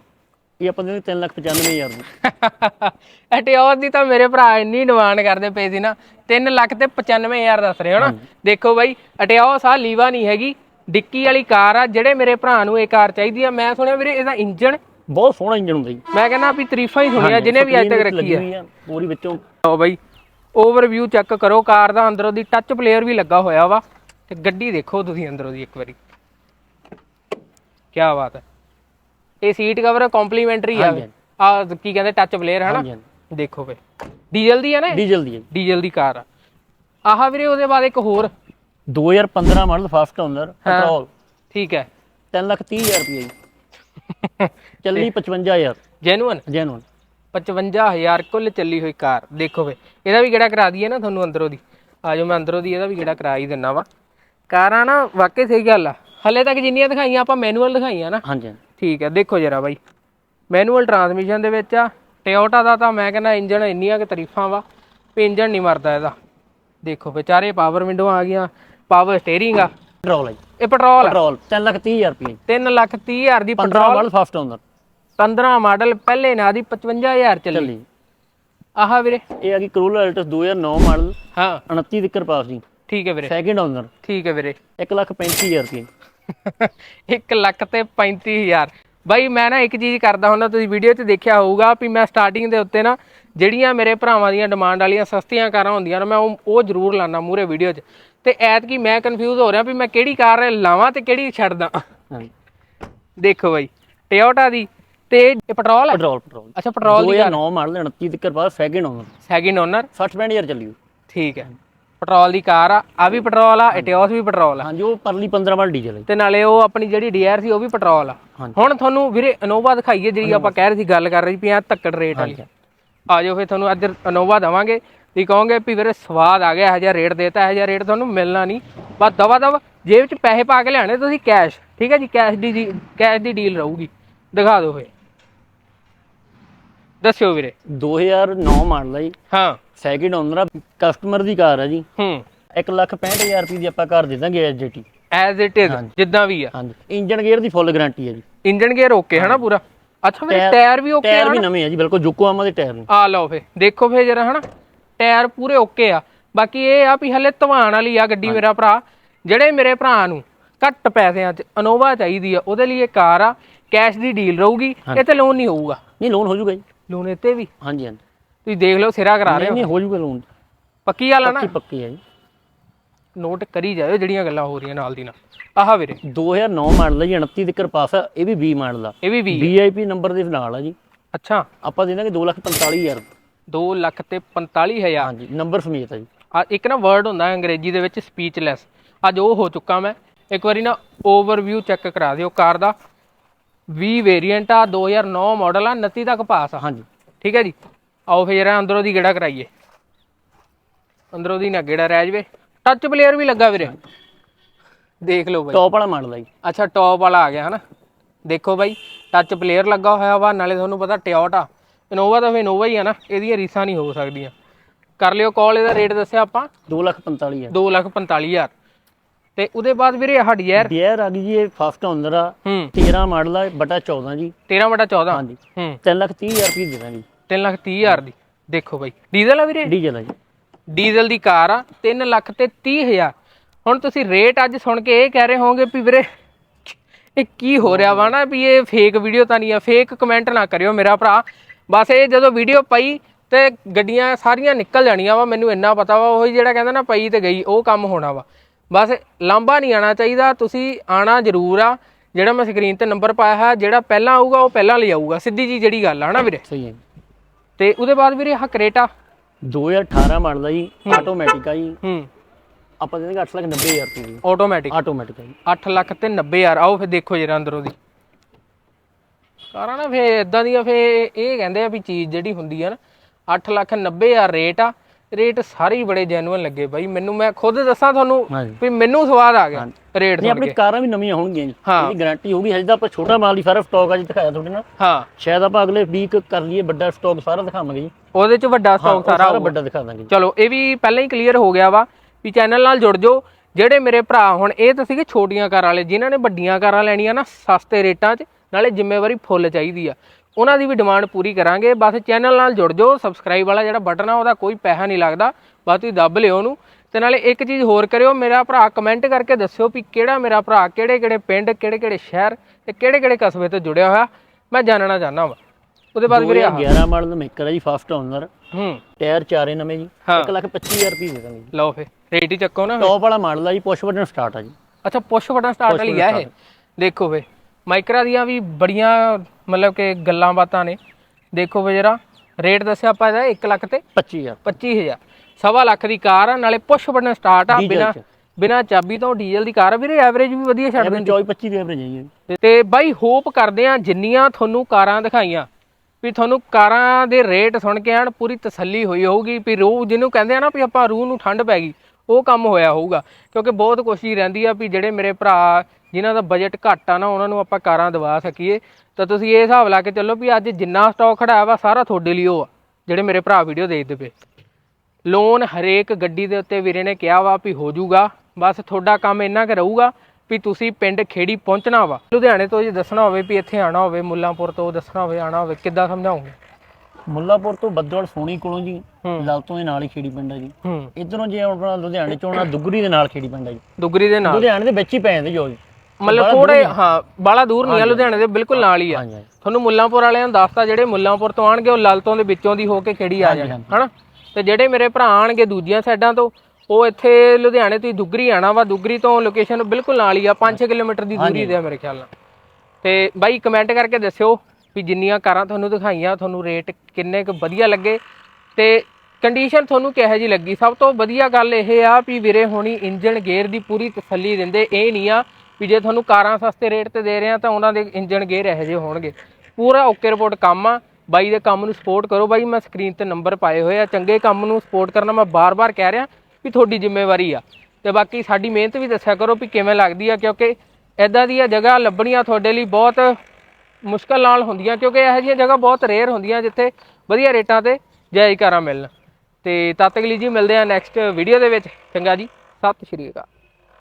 ਇਹ ਆਪਾਂ ਦੇ 3 ਲੱਖ 95 ਹਜ਼ਾਰ ਦੀ। ਐਟਿਓਰ ਦੀ ਤਾਂ ਮੇਰੇ ਭਰਾ ਇੰਨੀ ਡਿਮਾਂਡ ਕਰਦੇ ਪਏ ਸੀ ਨਾ 3 ਲੱਖ ਤੇ 95000 ਦੱਸ ਰਹੇ ਹੋ ਨਾ। ਦੇਖੋ ਬਾਈ ਅਟਿਓਸ ਆ ਲੀਵਾ ਨਹੀਂ ਹੈਗੀ। ਡਿੱਕੀ ਵਾਲੀ ਕਾਰ ਆ ਜਿਹੜੇ ਮੇਰੇ ਭਰਾ ਨੂੰ ਇਹ ਕਾਰ ਚਾਹੀਦੀ ਆ ਮੈਂ ਸੁਣਿਆ ਵੀਰੇ ਇਹਦਾ ਇੰਜਣ ਬਹੁਤ ਸੋਹਣਾ ਇੰਜਨ ਹੁੰਦਾ ਜੀ। ਮੈਂ ਕਹਿੰਦਾ ਵੀ ਤਾਰੀਫਾਂ ਹੀ ਸੁਣੀਆਂ ਜਿਹਨੇ ਵੀ ਅੱਜ ਤੱਕ ਰੱਖੀ ਆ। ਆ ਪੂਰੀ ਵਿੱਚੋਂ। ਲਓ ਬਾਈ ਓਵਰਵਿਊ ਚੈੱਕ ਕਰੋ ਕਾਰ ਦਾ ਅੰਦਰੋਂ ਦੀ ਟੱਚ ਪਲੇਅਰ ਵੀ ਲੱਗਾ ਹੋਇਆ ਵਾ। ਤੇ ਗੱਡੀ ਦੇਖੋ ਤੁਸੀਂ ਅੰਦਰੋਂ ਦੀ ਇੱਕ ਵਾਰੀ। ਕੀ ਬਾਤ ਹੈ। ਇਹ ਸੀਟ ਕਵਰ ਕੰਪਲੀਮੈਂਟਰੀ ਆ। ਆ ਕੀ ਕਹਿੰਦੇ ਟੱਚ ਪਲੇਅਰ ਹੈ ਨਾ ਹਾਂਜੀ ਹਾਂਜੀ। ਦੇਖੋ ਫੇ ਡੀਜ਼ਲ ਦੀ ਹੈ ਨਾ? ਡੀਜ਼ਲ ਦੀ ਹੈ। ਡੀਜ਼ਲ ਦੀ ਕਾਰ ਆ। ਆਹ ਵੀਰੇ ਉਹਦੇ ਬਾਅਦ ਇੱਕ ਹੋਰ। 2015 ਮਾਡਲ ਫਾਸਟ ਓਨਰ ਪੈਟਰੋਲ ਠੀਕ ਹੈ। 3 ਲੱਖ 30 ਹਜ਼ਾਰ ਰੁਪਏ ਜੀ। ਚੱਲੀ 55000 ਜੈਨੂਅਨ ਜੈਨੂਨ 55000 ਕੁੱਲ ਚੱਲੀ ਹੋਈ ਕਾਰ ਦੇਖੋ ਫੇ ਇਹਦਾ ਵੀ ਗੇੜਾ ਕਰਾ ਦਈਏ ਨਾ ਤੁਹਾਨੂੰ ਅੰਦਰੋਂ ਦੀ? ਆਜੋ ਮੈਂ ਅੰਦਰੋਂ ਦੀ ਇਹਦਾ ਵੀ ਗੇੜਾ ਕਰਾ ਹੀ ਦਿੰਨਾ ਵਾ। ਕਾਰਾਂ ਨਾ ਵਾਕਈ ਸਹੀ ਗੱਲ ਆ। ਹਲੇ ਤੱਕ ਜਿੰਨੀਆਂ ਦਿਖਾਈਆਂ ਆਪਾਂ ਮੈਨੂਅਲ ਦਿਖਾਈਆਂ ਨਾ। ਹਾਂਜੀ ਹਾਂਜੀ। ਠੀਕ ਹੈ ਦੇਖੋ ਜਰਾ ਬਾਈ। ਮੈਨੂਅਲ ਟਰਾਂਸਮਿਸ਼ਨ ਦੇ ਵਿੱਚ ਆ ਟਿਓਟਾ ਦਾ ਤਾਂ ਮੈਂ ਕਹਿੰਦਾ ਇੰਜਨ ਇੰਨੀਆਂ ਕਿ ਤਾਰੀਫਾਂ ਵਾ ਵੀ ਇੰਜਨ ਨਹੀਂ ਮਰਦਾ ਇਹਦਾ। ਦੇਖੋ ਵਿਚਾਰੇ ਪਾਵਰ ਵਿੰਡੋ ਆ ਗਈਆਂ ਪਾਵਰ ਸਟੀਅਰਿੰਗ ਆ। ਪੈਟਰੋਲ ਹੈ ਜੀ ਇਹ ਪੈਟਰੋਲ ਆ। ਪੈਟਰੋਲ 3 ਲੱਖ 30 ਹਜ਼ਾਰ ਰੁਪਏ 3 ਲੱਖ 30 ਹਜ਼ਾਰ ਦੀ 15 petrol. Model first owner 15 model ਪਹਿਲੇ ਨਾ ਦੀ 55000 ਚੱਲੀ। ਚੱਲੀ। ਆਹ ਵੀਰੇ। ਇਹ ਹੈਗੀ ਕਰੂਲਾ ਐਲਟਸ 2009 ਮਾਡਲ ਹਾਂ। 29 ਦਿੱਕਰ ਪਾਸ ਜੀ ਠੀਕ ਹੈ ਵੀਰੇ। ਸੈਕਿੰਡ ਓਨਰ ਠੀਕ ਹੈ ਵੀਰੇ। 1 ਲੱਖ 35000 ਰੁਪਏ 1 ਲੱਖ ਤੇ 35000 ਬਾਈ ਮੈਂ ਨਾ ਇੱਕ ਚੀਜ਼ ਕਰਦਾ ਹੁੰਦਾ ਤੁਸੀਂ ਵੀਡੀਓ 'ਚ ਦੇਖਿਆ ਹੋਊਗਾ ਵੀ ਮੈਂ ਸਟਾਰਟਿੰਗ ਦੇ ਉੱਤੇ ਨਾ ਜਿਹੜੀਆਂ ਮੇਰੇ ਭਰਾਵਾਂ ਦੀਆਂ ਡਿਮਾਂਡ ਵਾਲੀਆਂ ਸਸਤੀਆਂ ਕਾਰਾਂ ਹੁੰਦੀਆਂ ਨੇ ਮੈਂ ਉਹ ਉਹ ਜ਼ਰੂਰ ਲਾਣਾ ਮੂਰੇ ਵੀਡੀਓ 'ਚ। ਤੇ ਐਤਕੀ ਮੈਂ ਕਨਫਿਊਜ਼ ਹੋ ਰਿਹਾ ਵੀ ਮੈਂ ਕਿਹੜੀ ਕਾਰ ਲਾਵਾਂ ਤੇ ਕਿਹੜੀ ਛੱਡਦਾ ਦੇਖੋ ਬਾਈ ਟਿਓਟਾ ਦੀ ਤੇ ਇਹ ਪੈਟਰੋਲ ਹੈ ਪੈਟਰੋਲ ਪੈਟਰੋਲ ਅੱਛਾ ਪੈਟਰੋਲ ਦੀ 2009 ਮਾਡਲ 29 ਦਿੱਕਰ ਪਾਸ ਸੈਕਿੰਡ ਓਨਰ ਸੈਕਿੰਡ ਓਨਰ 60 ਹਜ਼ਾਰ ਚੱਲੀ। ਠੀਕ ਹੈ। ਪੈਟਰੋਲ ਦੀ ਕਾਰ ਆ ਆ ਵੀ ਪੈਟਰੋਲ ਆ ਇਟਿਓਸ ਵੀ ਪੈਟਰੋਲ ਆ। ਹਾਂਜੀ ਉਹ ਪਰਲੀ 15 ਮਾਡਲ ਡੀਜ਼ਲ ਹੈ ਤੇ ਨਾਲੇ ਉਹ ਆਪਣੀ ਜਿਹੜੀ ਡੀਆਰ ਸੀ ਉਹ ਵੀ ਪੈਟਰੋਲ ਆ। ਹੁਣ ਤੁਹਾਨੂੰ ਵੀਰੇ ਅਨੋਵਾ ਦਿਖਾਈਏ ਜਿਹੜੀ ਆਪਾਂ ਕਹਿ ਰਹੇ ਸੀ ਗੱਲ ਕਰ ਰਹੇ ਸੀ ਵੀ ਆ ਧੱਕੜ ਰੇਟ ਵਾਲੀ। ਆ ਜਾਓ ਫਿਰ ਤੁਹਾਨੂੰ ਅੱਜ ਅਨੋਵਾ ਦਵਾਂਗੇ। ਤੁਸੀਂ ਕਹੋਗੇ ਵੀ ਵੀਰੇ ਸਵਾਦ ਆ ਗਿਆ ਇਹੋ ਜਿਹਾ ਰੇਟ ਦੇਤਾ ਇਹੋ ਜਿਹਾ ਰੇਟ ਤੁਹਾਨੂੰ ਮਿਲਣਾ ਨਹੀਂ। ਬਸ ਦਵਾ ਦਵ ਜੇਬ 'ਚ ਪੈਸੇ ਪਾ ਕੇ ਲਿਆਣੇ ਤੁਸੀਂ ਕੈਸ਼ ਠੀਕ ਹੈ ਜੀ? ਕੈਸ਼ ਦੀ ਕੈਸ਼ ਦੀ ਡੀਲ ਰਹੂਗੀ। ਦਿਖਾ ਦਿਓ ਫਿਰ। ਦੱਸਿਓ ਵੀਰੇ। 2009 ਮਾਡਲ ਹੈ ਜੀ। ਹਾਂ। ਸੈਕਿੰਡ ਓਨਰ ਆ ਕਸਟਮਰ ਦੀ ਕਾਰ ਹੈ ਜੀ। ਹੂੰ। 1 ਲੱਖ 65000 ਰੁਪਏ ਦੀ ਆਪਾਂ ਕਾਰ ਦੇ ਦਾਂਗੇ ਐਸਜੀਟੀ ਐਜ਼ ਇਟ ਇਜ਼ ਜਿੱਦਾਂ ਵੀ ਆ। ਹਾਂਜੀ। ਇੰਜਨ ਗੇਅਰ ਦੀ ਫੁੱਲ ਗਾਰੰਟੀ ਹੈ ਜੀ। ਇੰਜਨ ਗੇਅਰ ਓਕੇ ਹੈ ਨਾ ਪੂਰਾ? ਅੱਛਾ ਵੀਰੇ ਟਾਇਰ- ਵੀ ਓਕੇ ਟਾਇਰ ਵੀ ਨਵੇਂ ਆ ਜੀ ਬਿਲਕੁਲ ਜੋਕੋਆਮਾ ਦੇ ਟਾਇਰ ਨੇ। ਆ ਲਓ ਫੇ ਦੇਖੋ ਫੇ ਜਰਾ ਹਨਾ? ਟਾਇਰ ਪੂਰੇ ਓਕੇ ਆ। ਬਾਕੀ ਇਹ ਆ ਵੀ ਹਲੇ ਧਵਾਨ ਵਾਲੀ ਆ ਗੱਡੀ ਮੇਰਾ ਭਰਾ ਜਿਹੜੇ ਮੇਰੇ ਭਰਾ ਨੂੰ ਘੱਟ ਪੈਸਿਆਂ 'ਚ ਅਨੋਵਾ ਚਾਹੀਦੀ ਆ ਉਹਦੇ ਲਈ ਇਹ ਕਾਰ ਆ ਕੈਸ਼ ਦੀ ਡੀਲ ਰਹੂਗੀ ਇਹ ਤੇ ਲੋਨ ਨਹੀਂ ਹੋਊਗਾ। ਨਹੀਂ ਲੋਨ ਹੋ ਜਾਊਗਾ ਜੀ। ਲੋਨ ਇੱਥੇ ਵੀ? ਹਾਂਜੀ ਹਾਂਜੀ। ਤੁਸੀਂ ਦੇਖ ਲਓ ਸਿਰਾ ਕਰਾ ਰਹੇ ਨਹੀਂ ਹੋ ਨਹੀਂ ਹੋ। ਜਾਊਗਾ ਲੋਨ ਪੱਕੀ ਗੱਲ ਆ ਨਾ? ਪੱਕੀ ਪੱਕੀ ਹੈ ਜੀ। ਨੋਟ ਕਰੀ ਜਾਇਓ ਜਿਹੜੀਆਂ ਗੱਲਾਂ ਹੋ ਰਹੀਆਂ ਨਾਲ ਦੀ ਨਾਲ। ਆਹ ਵੀਰੇ। 2009 ਮਾਡਲ ਹੈ ਜੀ 29 ਦਿੱਕਰ ਪਾਸ ਆ ਇਹ ਵੀ 20 ਮਾਡਲ ਆ ਇਹ ਵੀ 20 ਵੀਆਈਪੀ ਨੰਬਰ ਦੇ ਨਾਲ ਆ ਜੀ। ਅੱਛਾ। ਆਪਾਂ ਦੇ ਦਾਂਗੇ 245000 2 ਲੱਖ ਤੇ 45000 ਹਾਂਜੀ ਨੰਬਰ ਸਮੇਤ ਆ ਜੀ। ਆ ਇੱਕ ਨਾ ਵਰਡ ਹੁੰਦਾ ਅੰਗਰੇਜ਼ੀ ਦੇ ਵਿੱਚ ਸਪੀਚਲੈਸ ਅੱਜ ਉਹ ਹੋ ਚੁੱਕਾ ਮੈਂ। ਇੱਕ ਵਾਰੀ ਨਾ ਓਵਰਵਿਊ ਚੈੱਕ ਕਰਾ ਦਿਓ ਕਾਰ ਦਾ। 20 ਵੇਰੀਐਂਟ ਆ 2009 ਮਾਡਲ ਆ 29 ਤੱਕ ਪਾਸ ਆ। ਹਾਂਜੀ। ਠੀਕ ਹੈ ਜੀ? ਆਓ ਫਿਰ ਜਰਾ ਅੰਦਰੋਂ ਦੀ ਗੇੜਾ ਕਰਾਈਏ। ਅੰਦਰੋਂ ਦੀ ਨਾ ਗੇੜਾ ਰਹਿ ਜਵੇ। ਟੱਚ ਪਲੇਅਰ ਵੀ ਲੱਗਾ ਵੀਰੇ। ਦੇਖ ਲਓ ਬਾਈ। ਟੌਪ ਵਾਲਾ ਮਾਡਲ ਆ ਜੀ। ਅੱਛਾ ਟੌਪ ਵਾਲਾ ਆ ਗਿਆ ਹਨਾ? ਦੇਖੋ ਬਾਈ ਟੱਚ ਪਲੇਅਰ ਲੱਗਾ ਹੋਇਆ ਵਾ ਨਾਲੇ ਤੁਹਾਨੂੰ ਪਤਾ ਟਿਓਟਾ ਇਨੋਵਾ ਤਾਂ ਫੇ ਇਨੋਵਾ ਹੀ ਆ ਨਾ ਇਹਦੀਆਂ ਰੀਸਾਂ ਨਹੀਂ ਹੋ ਸਕਦੀਆਂ। ਕਰ ਲਿਓ ਕਾਲ ਇਹਦਾ ਰੇਟ ਦੱਸਿਆ ਆਪਾਂ। 2,45,000 245000 ਤੇ ਉਹਦੇ ਬਾਅਦ ਵੀਰੇ ਆਹ ਡਿਜ਼ਾਇਰ ਡੀਆਰ ਆ ਗਈ ਜੀ ਇਹ ਫਸਟ ਓਨਰ ਆ। ਹੂੰ। 13 ਮਾਡਲ ਆ ਬਟਾ 14 ਜੀ। 13 ਬਟਾ 14 ਹਾਂਜੀ। ਹੂੰ। 3,30,000 ਰੁਪਏ ਦੇ ਦਾਂਗੇ 3 ਲੱਖ 30 ਹਜ਼ਾਰ ਦੀ। ਦੇਖੋ ਬਾਈ ਡੀਜ਼ਲ ਆ ਵੀਰੇ? ਡੀਜ਼ਲ ਆ ਜੀ। ਡੀਜ਼ਲ ਦੀ ਕਾਰ ਆ 3 ਲੱਖ ਤੇ 30 ਹਜ਼ਾਰ। ਹੁਣ ਤੁਸੀਂ ਰੇਟ ਅੱਜ ਸੁਣ ਕੇ ਇਹ ਕਹਿ ਰਹੇ ਹੋਵੋਗੇ ਵੀ ਵੀਰੇ ਇਹ ਕੀ ਹੋ ਰਿਹਾ ਵਾ ਨਾ ਵੀ ਇਹ ਫੇਕ ਵੀਡੀਓ ਤਾਂ ਨਹੀਂ ਆ ਫੇਕ ਕਮੈਂਟ ਨਾ ਕਰਿਓ ਮੇਰਾ ਭਰਾ। ਬਸ ਇਹ ਜਦੋਂ ਵੀਡੀਓ ਪਈ ਤੇ ਗੱਡੀਆਂ ਸਾਰੀਆਂ ਨਿਕਲ ਜਾਣੀਆਂ ਵਾ ਮੈਨੂੰ ਇੰਨਾ ਪਤਾ ਵਾ ਉਹੀ ਜਿਹੜਾ ਕਹਿੰਦਾ ਨਾ ਪਈ ਤੇ ਗਈ ਉਹ ਕੰਮ ਹੋਣਾ ਵਾ। ਬਸ ਲਾਂਭਾ ਨਹੀਂ ਆਣਾ ਚਾਹੀਦਾ ਤੁਸੀਂ ਆਣਾ ਜ਼ਰੂਰ ਆ ਜਿਹੜਾ ਮੈਂ ਸਕਰੀਨ ਤੇ ਨੰਬਰ ਪਾਇਆ ਹੈ ਜਿਹੜਾ ਪਹਿਲਾਂ ਆਊਗਾ ਉਹ ਪਹਿਲਾਂ ਲੈ ਆਊਗਾ। ਸਿੱਧੀ ਜੀ ਜਿਹੜੀ ਗੱਲ ਆ ਨਾ ਵੀਰੇ? ਸਹੀ ਹੈ ਤੇ ਉਹਦੇ ਬਾਅਦ ਵੀਰੇ ਆਹ ਕਰੇਟਾ 2018 ਮਾਡਲ ਆ ਜੀ ਆਟੋਮੈਟਿਕ ਆ ਜੀ। ਹੂੰ। ਆਪਾਂ ਦੇਣਗੇ 8,90,000 ਰੁਪਏ ਦੀ। ਆਟੋਮੈਟਿਕ ਆਟੋਮੈਟਿਕ ਆ ਜੀ। 8 ਲੱਖ ਤੇ 90 ਹਜ਼ਾਰ ਆਓ ਫਿਰ ਦੇਖੋ ਜਰਾ ਅੰਦਰੋਂ ਦੀ। ਕਾਰਾਂ ਨਾ ਫੇ ਇਦਾਂ ਦੀਆਂ ਫੇ ਇਹ ਕਹਿੰਦੇ ਆ ਵੀ ਚੀਜ਼ ਜਿਹੜੀ ਹੁੰਦੀ ਆ ਨਾ 8 ਲੱਖ 90 ਹਜ਼ਾਰ ਰੇਟ ਆ ਰੇਟ ਸਾਰੇ ਹੀ ਬੜੇ ਜੈਨੂਅਨ ਲੱਗੇ ਬਾਈ। ਮੈਨੂੰ ਮੈਂ ਖੁਦ ਦੱਸਾਂ ਤੁਹਾਨੂੰ ਵੀ ਮੈਨੂੰ ਸਵਾਦ ਆ ਗਿਆ ਰੇਟ ਨਹੀਂ ਆਪਣੀ ਕਾਰਾਂ ਵੀ ਨਵੀਆਂ ਹੋਣਗੀਆਂ ਜੀ। ਇਹਦੀ ਗਾਰੰਟੀ ਹੋਊਗੀ ਹਜੇ ਤਾਂ ਆਪਾਂ ਛੋਟਾ ਮਾਲ ਹੀ ਸਾਰਾ ਸਟਾਕ ਅੱਜ ਦਿਖਾਇਆ ਤੁਹਾਡੇ ਨਾਲ। ਹਾਂ। ਸ਼ਾਇਦ ਆਪਾਂ ਅਗਲੇ ਵੀਕ ਕਰ ਲਈਏ ਵੱਡਾ ਸਟਾਕ ਸਾਰਾ ਦਿਖਾਵਾਂਗੇ ਜੀ। ਉਹਦੇ ਚ ਵੱਡਾ ਸਟਾਕ ਸਾਰਾ। ਵੱਡਾ ਦਿਖਾ ਦਾਂਗੇ ਚਲੋ ਇਹ ਵੀ ਪਹਿਲਾਂ ਹੀ ਕਲੀਅਰ ਹੋ ਗਿਆ ਵਾ ਵੀ ਚੈਨਲ ਨਾਲ ਜੁੜ ਜਾਓ। ਜਿਹੜੇ ਮੇਰੇ ਭਰਾ ਹੁਣ ਇਹ ਤਾਂ ਸੀਗੇ ਛੋਟੀਆਂ ਕਾਰਾਂ ਵਾਲੇ ਜਿਨ੍ਹਾਂ ਨੇ ਵੱਡੀਆਂ ਕਾਰਾਂ ਲੈਣੀਆਂ ਨਾ ਸਸਤੇ ਰੇਟਾਂ 'ਚ ਨਾਲੇ ਜ਼ਿੰਮੇਵਾਰੀ ਫੁੱਲ ਚਾਹੀਦੀ ਆ। ਉਹਨਾਂ ਦੀ ਵੀ ਡਿਮਾਂਡ ਪੂਰੀ ਕਰਾਂਗੇ। ਬਸ ਚੈਨਲ ਨਾਲ ਜੁੜ ਜਾਓ ਸਬਸਕ੍ਰਾਈਬ ਵਾਲਾ ਜਿਹੜਾ ਬਟਨ ਆ ਉਹਦਾ ਕੋਈ ਪੈਸਾ ਨਹੀਂ ਲੱਗਦਾ। ਬਸ ਤੁਸੀਂ ਦੱਬ ਲਿਓ ਉਹਨੂੰ। ਤੇ ਨਾਲੇ ਇੱਕ ਚੀਜ਼ ਹੋਰ ਕਰਿਓ ਮੇਰਾ ਭਰਾ ਕਮੈਂਟ ਕਰਕੇ ਦੱਸਿਓ ਵੀ ਕਿਹੜਾ ਮੇਰਾ ਭਰਾ ਕਿਹੜੇ ਕਿਹੜੇ ਪਿੰਡ ਕਿਹੜੇ ਕਿਹੜੇ ਸ਼ਹਿਰ ਤੇ ਕਿਹੜੇ ਕਿਹੜੇ ਕਸਬੇ ਤੋਂ ਜੁੜਿਆ ਹੋਇਆ। ਮੈਂ ਜਾਣਨਾ ਚਾਹਨਾ ਵਾ। ਉਹਦੇ ਬਾਅਦ ਵੀਰੇ ਆਹ। 11 ਮਾਡਲ ਦਾ ਮੇਕਰ ਹੈ ਜੀ ਫਸਟ ਓਨਰ ਹੂੰ। ਟਾਇਰ ਚਾਰੇ ਨਵੇਂ ਜੀ। ਹਾਂ। 1,25,000 ਰੁਪਏ ਦੇ ਦਾਂਗੇ ਲਓ ਫੇ ਰੇਟ ਹੀ ਚੱਕੋ ਨਾ ਟੌਪ ਵਾਲਾ ਮਾਡਲ ਆ ਜੀ ਪੁਸ਼ ਬਟਨ ਸਟਾਰਟ ਆ ਜੀ। ਅੱਛਾ ਪੁਸ਼ ਬਟਨ ਸਟਾਰਟ ਵਾਲੀ ਆ ਇਹ? ਦੇਖੋ ਵੇ ਮਾਈਕਰਾ ਦੀਆਂ ਵੀ ਬੜੀਆਂ ਮਤਲਬ ਕਿ ਗੱਲਾਂ ਬਾਤਾਂ ਨੇ। ਦੇਖੋ ਵੇ ਜਰਾ ਰੇਟ ਦੱਸਿਆ ਆਪਾਂ ਇਹਦਾ 1 ਲੱਖ ਤੇ 25000 25000 ਸਵਾ ਲੱਖ ਦੀ ਕਾਰ ਆ ਨਾਲੇ ਪੁਸ਼ ਬਟਨ ਸਟਾਰਟ ਆ ਬਿਨਾ। ਬਿਨਾ ਚਾਬੀ ਤੋਂ ਡੀਜ਼ਲ ਦੀ ਕਾਰ ਆ। ਵੀਰੇ ਐਵਰੇਜ ਵੀ ਵਧੀਆ ਛੱਡ ਐਵਰੇਜ 24 25 ਦੀ ਐਵਰੇਜ ਤੇ- ਤੇ ਬਾਈ ਹੋਪ ਕਰਦੇ ਆ ਜਿੰਨੀਆਂ ਤੁਹਾਨੂੰ ਕਾਰਾਂ ਦਿਖਾਈਆਂ ਵੀ ਤੁਹਾਨੂੰ ਕਾਰਾਂ ਦੇ ਰੇਟ ਸੁਣ ਕੇ ਆਣ ਪੂਰੀ ਤਸੱਲੀ ਹੋਈ ਹੋਊਗੀ ਵੀ ਰੂਹ ਜਿਹਨੂੰ ਕਹਿੰਦੇ ਆ ਨਾ ਵੀ ਆਪਾਂ ਰੂਹ ਨੂੰ ਠੰਡ ਪੈ ਗਈ। ਉਹ ਕੰਮ ਹੋਇਆ ਹੋਊਗਾ। ਕਿਉਂਕਿ ਬਹੁਤ ਕੋਸ਼ਿਸ਼ ਰਹਿੰਦੀ ਆ ਵੀ ਜਿਹੜੇ ਮੇਰੇ ਭਰਾ ਜਿਨ੍ਹਾਂ ਦਾ ਬਜਟ ਘੱਟ ਆ ਨਾ, ਉਹਨਾਂ ਨੂੰ ਆਪਾਂ ਕਾਰਾਂ ਦਵਾ ਸਕੀਏ। ਤਾਂ ਤੁਸੀਂ ਇਹ ਹਿਸਾਬ ਲਾ ਕੇ ਚੱਲੋ ਵੀ ਅੱਜ ਜਿੰਨਾ ਸਟਾਕ ਖੜਾ ਵਾ, ਸਾਰਾ ਤੁਹਾਡੇ ਲਈ ਉਹ ਆ, ਜਿਹੜੇ ਮੇਰੇ ਭਰਾ ਵੀਡੀਓ ਦੇਖਦੇ ਪਏ ਲੋਨ ਹਰੇਕ ਗੱਡੀ ਦੇ ਉੱਤੇ ਵੀਰੇ ਨੇ ਕਿਹਾ ਵਾ ਵੀ ਹੋ ਜਾਊਗਾ ਬਸ ਤੁਹਾਡਾ ਕੰਮ ਇੰਨਾ ਕੁ ਰਹੂਗਾ ਵੀ ਤੁਸੀਂ ਪਿੰਡ ਖੇੜੀ ਪਹੁੰਚਣਾ ਵਾ। ਲੁਧਿਆਣੇ ਤੋਂ ਜੇ ਦੱਸਣਾ ਹੋਵੇ ਵੀ ਇੱਥੇ ਆਣਾ ਹੋਵੇ, ਮੁੱਲਾਂਪੁਰ ਤੋਂ ਦੱਸਣਾ ਹੋਵੇ ਆਣਾ ਹੋਵੇ, ਕਿੱਦਾਂ ਸਮਝਾਉਂਗੇ ਮੁੱਲਾਪੁਰ ਤੋਂ ਬੱਦਲ ਸੋਣੀ ਕੋਲੋਂ ਜੀ। ਹੂੰ। ਲਾਲਤੋਂ ਦੇ ਨਾਲ ਹੀ ਖੇੜੀ ਪਿੰਡ ਹੈ ਜੀ। ਹੂੰ। ਇਧਰੋਂ ਜੇ ਆਪਣਾ ਲੁਧਿਆਣੇ ਚੋਂ ਆਉਣਾ ਦੁੱਗਰੀ ਦੇ ਨਾਲ ਖੇੜੀ ਪਿੰਡ ਹੈ ਜੀ। ਦੁਗਰੀ ਦੇ ਨਾਲ? ਲੁਧਿਆਣੇ ਦੇ ਵਿੱਚ ਹੀ ਪੈ ਜਾਂਦੇ ਜੋ ਜੀ। ਮਤਲਬ ਥੋੜੇ ਹਾਂ ਬਾਲਾ ਦੂਰ ਨਹੀਂ ਆ ਲੁਧਿਆਣੇ ਦੇ ਬਿਲਕੁਲ ਨਾਲ ਹੀ ਆ। ਹਾਂਜੀ ਹਾਂਜੀ। ਤੁਹਾਨੂੰ ਮੁੱਲਾਂਪੁਰ ਵਾਲਿਆਂ ਨੂੰ ਦੱਸਤਾ ਜਿਹੜੇ ਮੁੱਲਾਂਪੁਰ ਤੋਂ ਆਣਗੇ ਉਹ ਲਲਤੋਂ ਦੇ ਵਿੱਚੋਂ ਦੀ ਹੋ ਕੇ ਖੇੜੀ ਆ ਜਾਣ ਹਨਾ? ਤੇ ਜਿਹੜੇ ਮੇਰੇ ਭਰਾ ਆਣਗੇ ਦੂਜੀਆਂ ਸਾਈਡਾਂ ਤੋਂ ਉਹ ਇੱਥੇ ਲੁਧਿਆਣੇ ਤੋਂ ਹੀ ਦੁੱਗਰੀ ਆਣਾ ਵਾ। ਦੁੱਗਰੀ ਤੋਂ ਲੋਕੇਸ਼ਨ ਬਿਲਕੁਲ ਨਾਲ ਹੀ ਆ 5-6 ਕਿਲੋਮੀਟਰ ਦੀ ਦੂਰੀ ਤੇ ਆ ਮੇਰੇ ਖਿਆਲ ਨਾਲ। ਤੇ ਬਾਈ ਕਮੈਂਟ ਕਰਕੇ ਦੱਸਿਓ ਵੀ ਜਿੰਨੀਆਂ ਕਾਰਾਂ ਤੁਹਾਨੂੰ ਦਿਖਾਈਆਂ ਤੁਹਾਨੂੰ ਰੇਟ ਕਿੰਨੇ ਕੁ ਵਧੀਆ ਲੱਗੇ। ਤੇ ਕੰਡੀਸ਼ਨ ਤੁਹਾਨੂੰ ਕਿਹੋ ਜੀ ਲੱਗੀ? ਸਭ ਤੋਂ ਵਧੀਆ ਗੱਲ ਇਹ ਆ ਵੀ ਵੀਰੇ ਹੋਣੀ ਇੰਜਨ ਗੇਅਰ ਦੀ ਪੂਰੀ ਤਸੱਲੀ ਦਿੰਦੇ। ਇਹ ਨਹੀਂ ਆ ਵੀ ਜੇ ਤੁਹਾਨੂੰ ਕਾਰਾਂ ਸਸਤੇ ਰੇਟ ਤੇ ਦੇ ਰਹੇ ਆ ਤਾਂ ਉਹਨਾਂ ਦੇ ਇੰਜਨ ਗੇਅਰ ਇਹੋ ਜਿਹੇ ਹੋਣਗੇ। ਪੂਰਾ ਓਕੇ ਰਿਪੋਰਟ ਕੰਮ ਆ। ਬਾਈ ਦੇ ਕੰਮ ਨੂੰ ਸਪੋਰਟ ਕਰੋ। ਬਾਈ, ਮੈਂ ਸਕਰੀਨ ਤੇ ਨੰਬਰ ਪਾਏ ਹੋਏ ਆ। ਚੰਗੇ ਕੰਮ ਨੂੰ ਸਪੋਰਟ ਕਰਨਾ ਮੈਂ ਬਾਰ-ਬਾਰ ਕਹਿ ਰਿਹਾ ਵੀ ਤੁਹਾਡੀ ਜ਼ਿੰਮੇਵਾਰੀ ਆ। ਤੇ ਬਾਕੀ ਸਾਡੀ ਮਿਹਨਤ ਵੀ ਦੱਸਿਆ ਕਰੋ ਵੀ ਕਿਵੇਂ ਲੱਗਦੀ ਆ, ਕਿਉਂਕਿ ਐਦਾਂ ਦੀਆਂ ਜਗ੍ਹਾ ਲੱਭਣੀਆਂ ਤੁਹਾਡੇ ਲਈ ਬਹੁਤ ਮੁਸ਼ਕਲ ਨਾਲ ਹੁੰਦੀਆਂ, ਕਿਉਂਕਿ ਇਹੋ ਜਿਹੀਆਂ ਜਗ੍ਹਾ ਬਹੁਤ ਰੇਅਰ ਹੁੰਦੀਆਂ ਜਿੱਥੇ ਵਧੀਆ ਰੇਟਾਂ ਤੇ ਜਾਇਜ਼ ਕਾਰਾਂ ਮਿਲਣ। ਤੇ ਤਦ ਤੱਕ ਲਈ ਜੀ ਮਿਲਦੇ ਆ ਨੈਕਸਟ ਵੀਡੀਓ ਦੇ ਵਿੱਚ। ਚੰਗਾ ਜੀ, ਸਤਿ ਸ਼੍ਰੀ ਅਕਾਲ।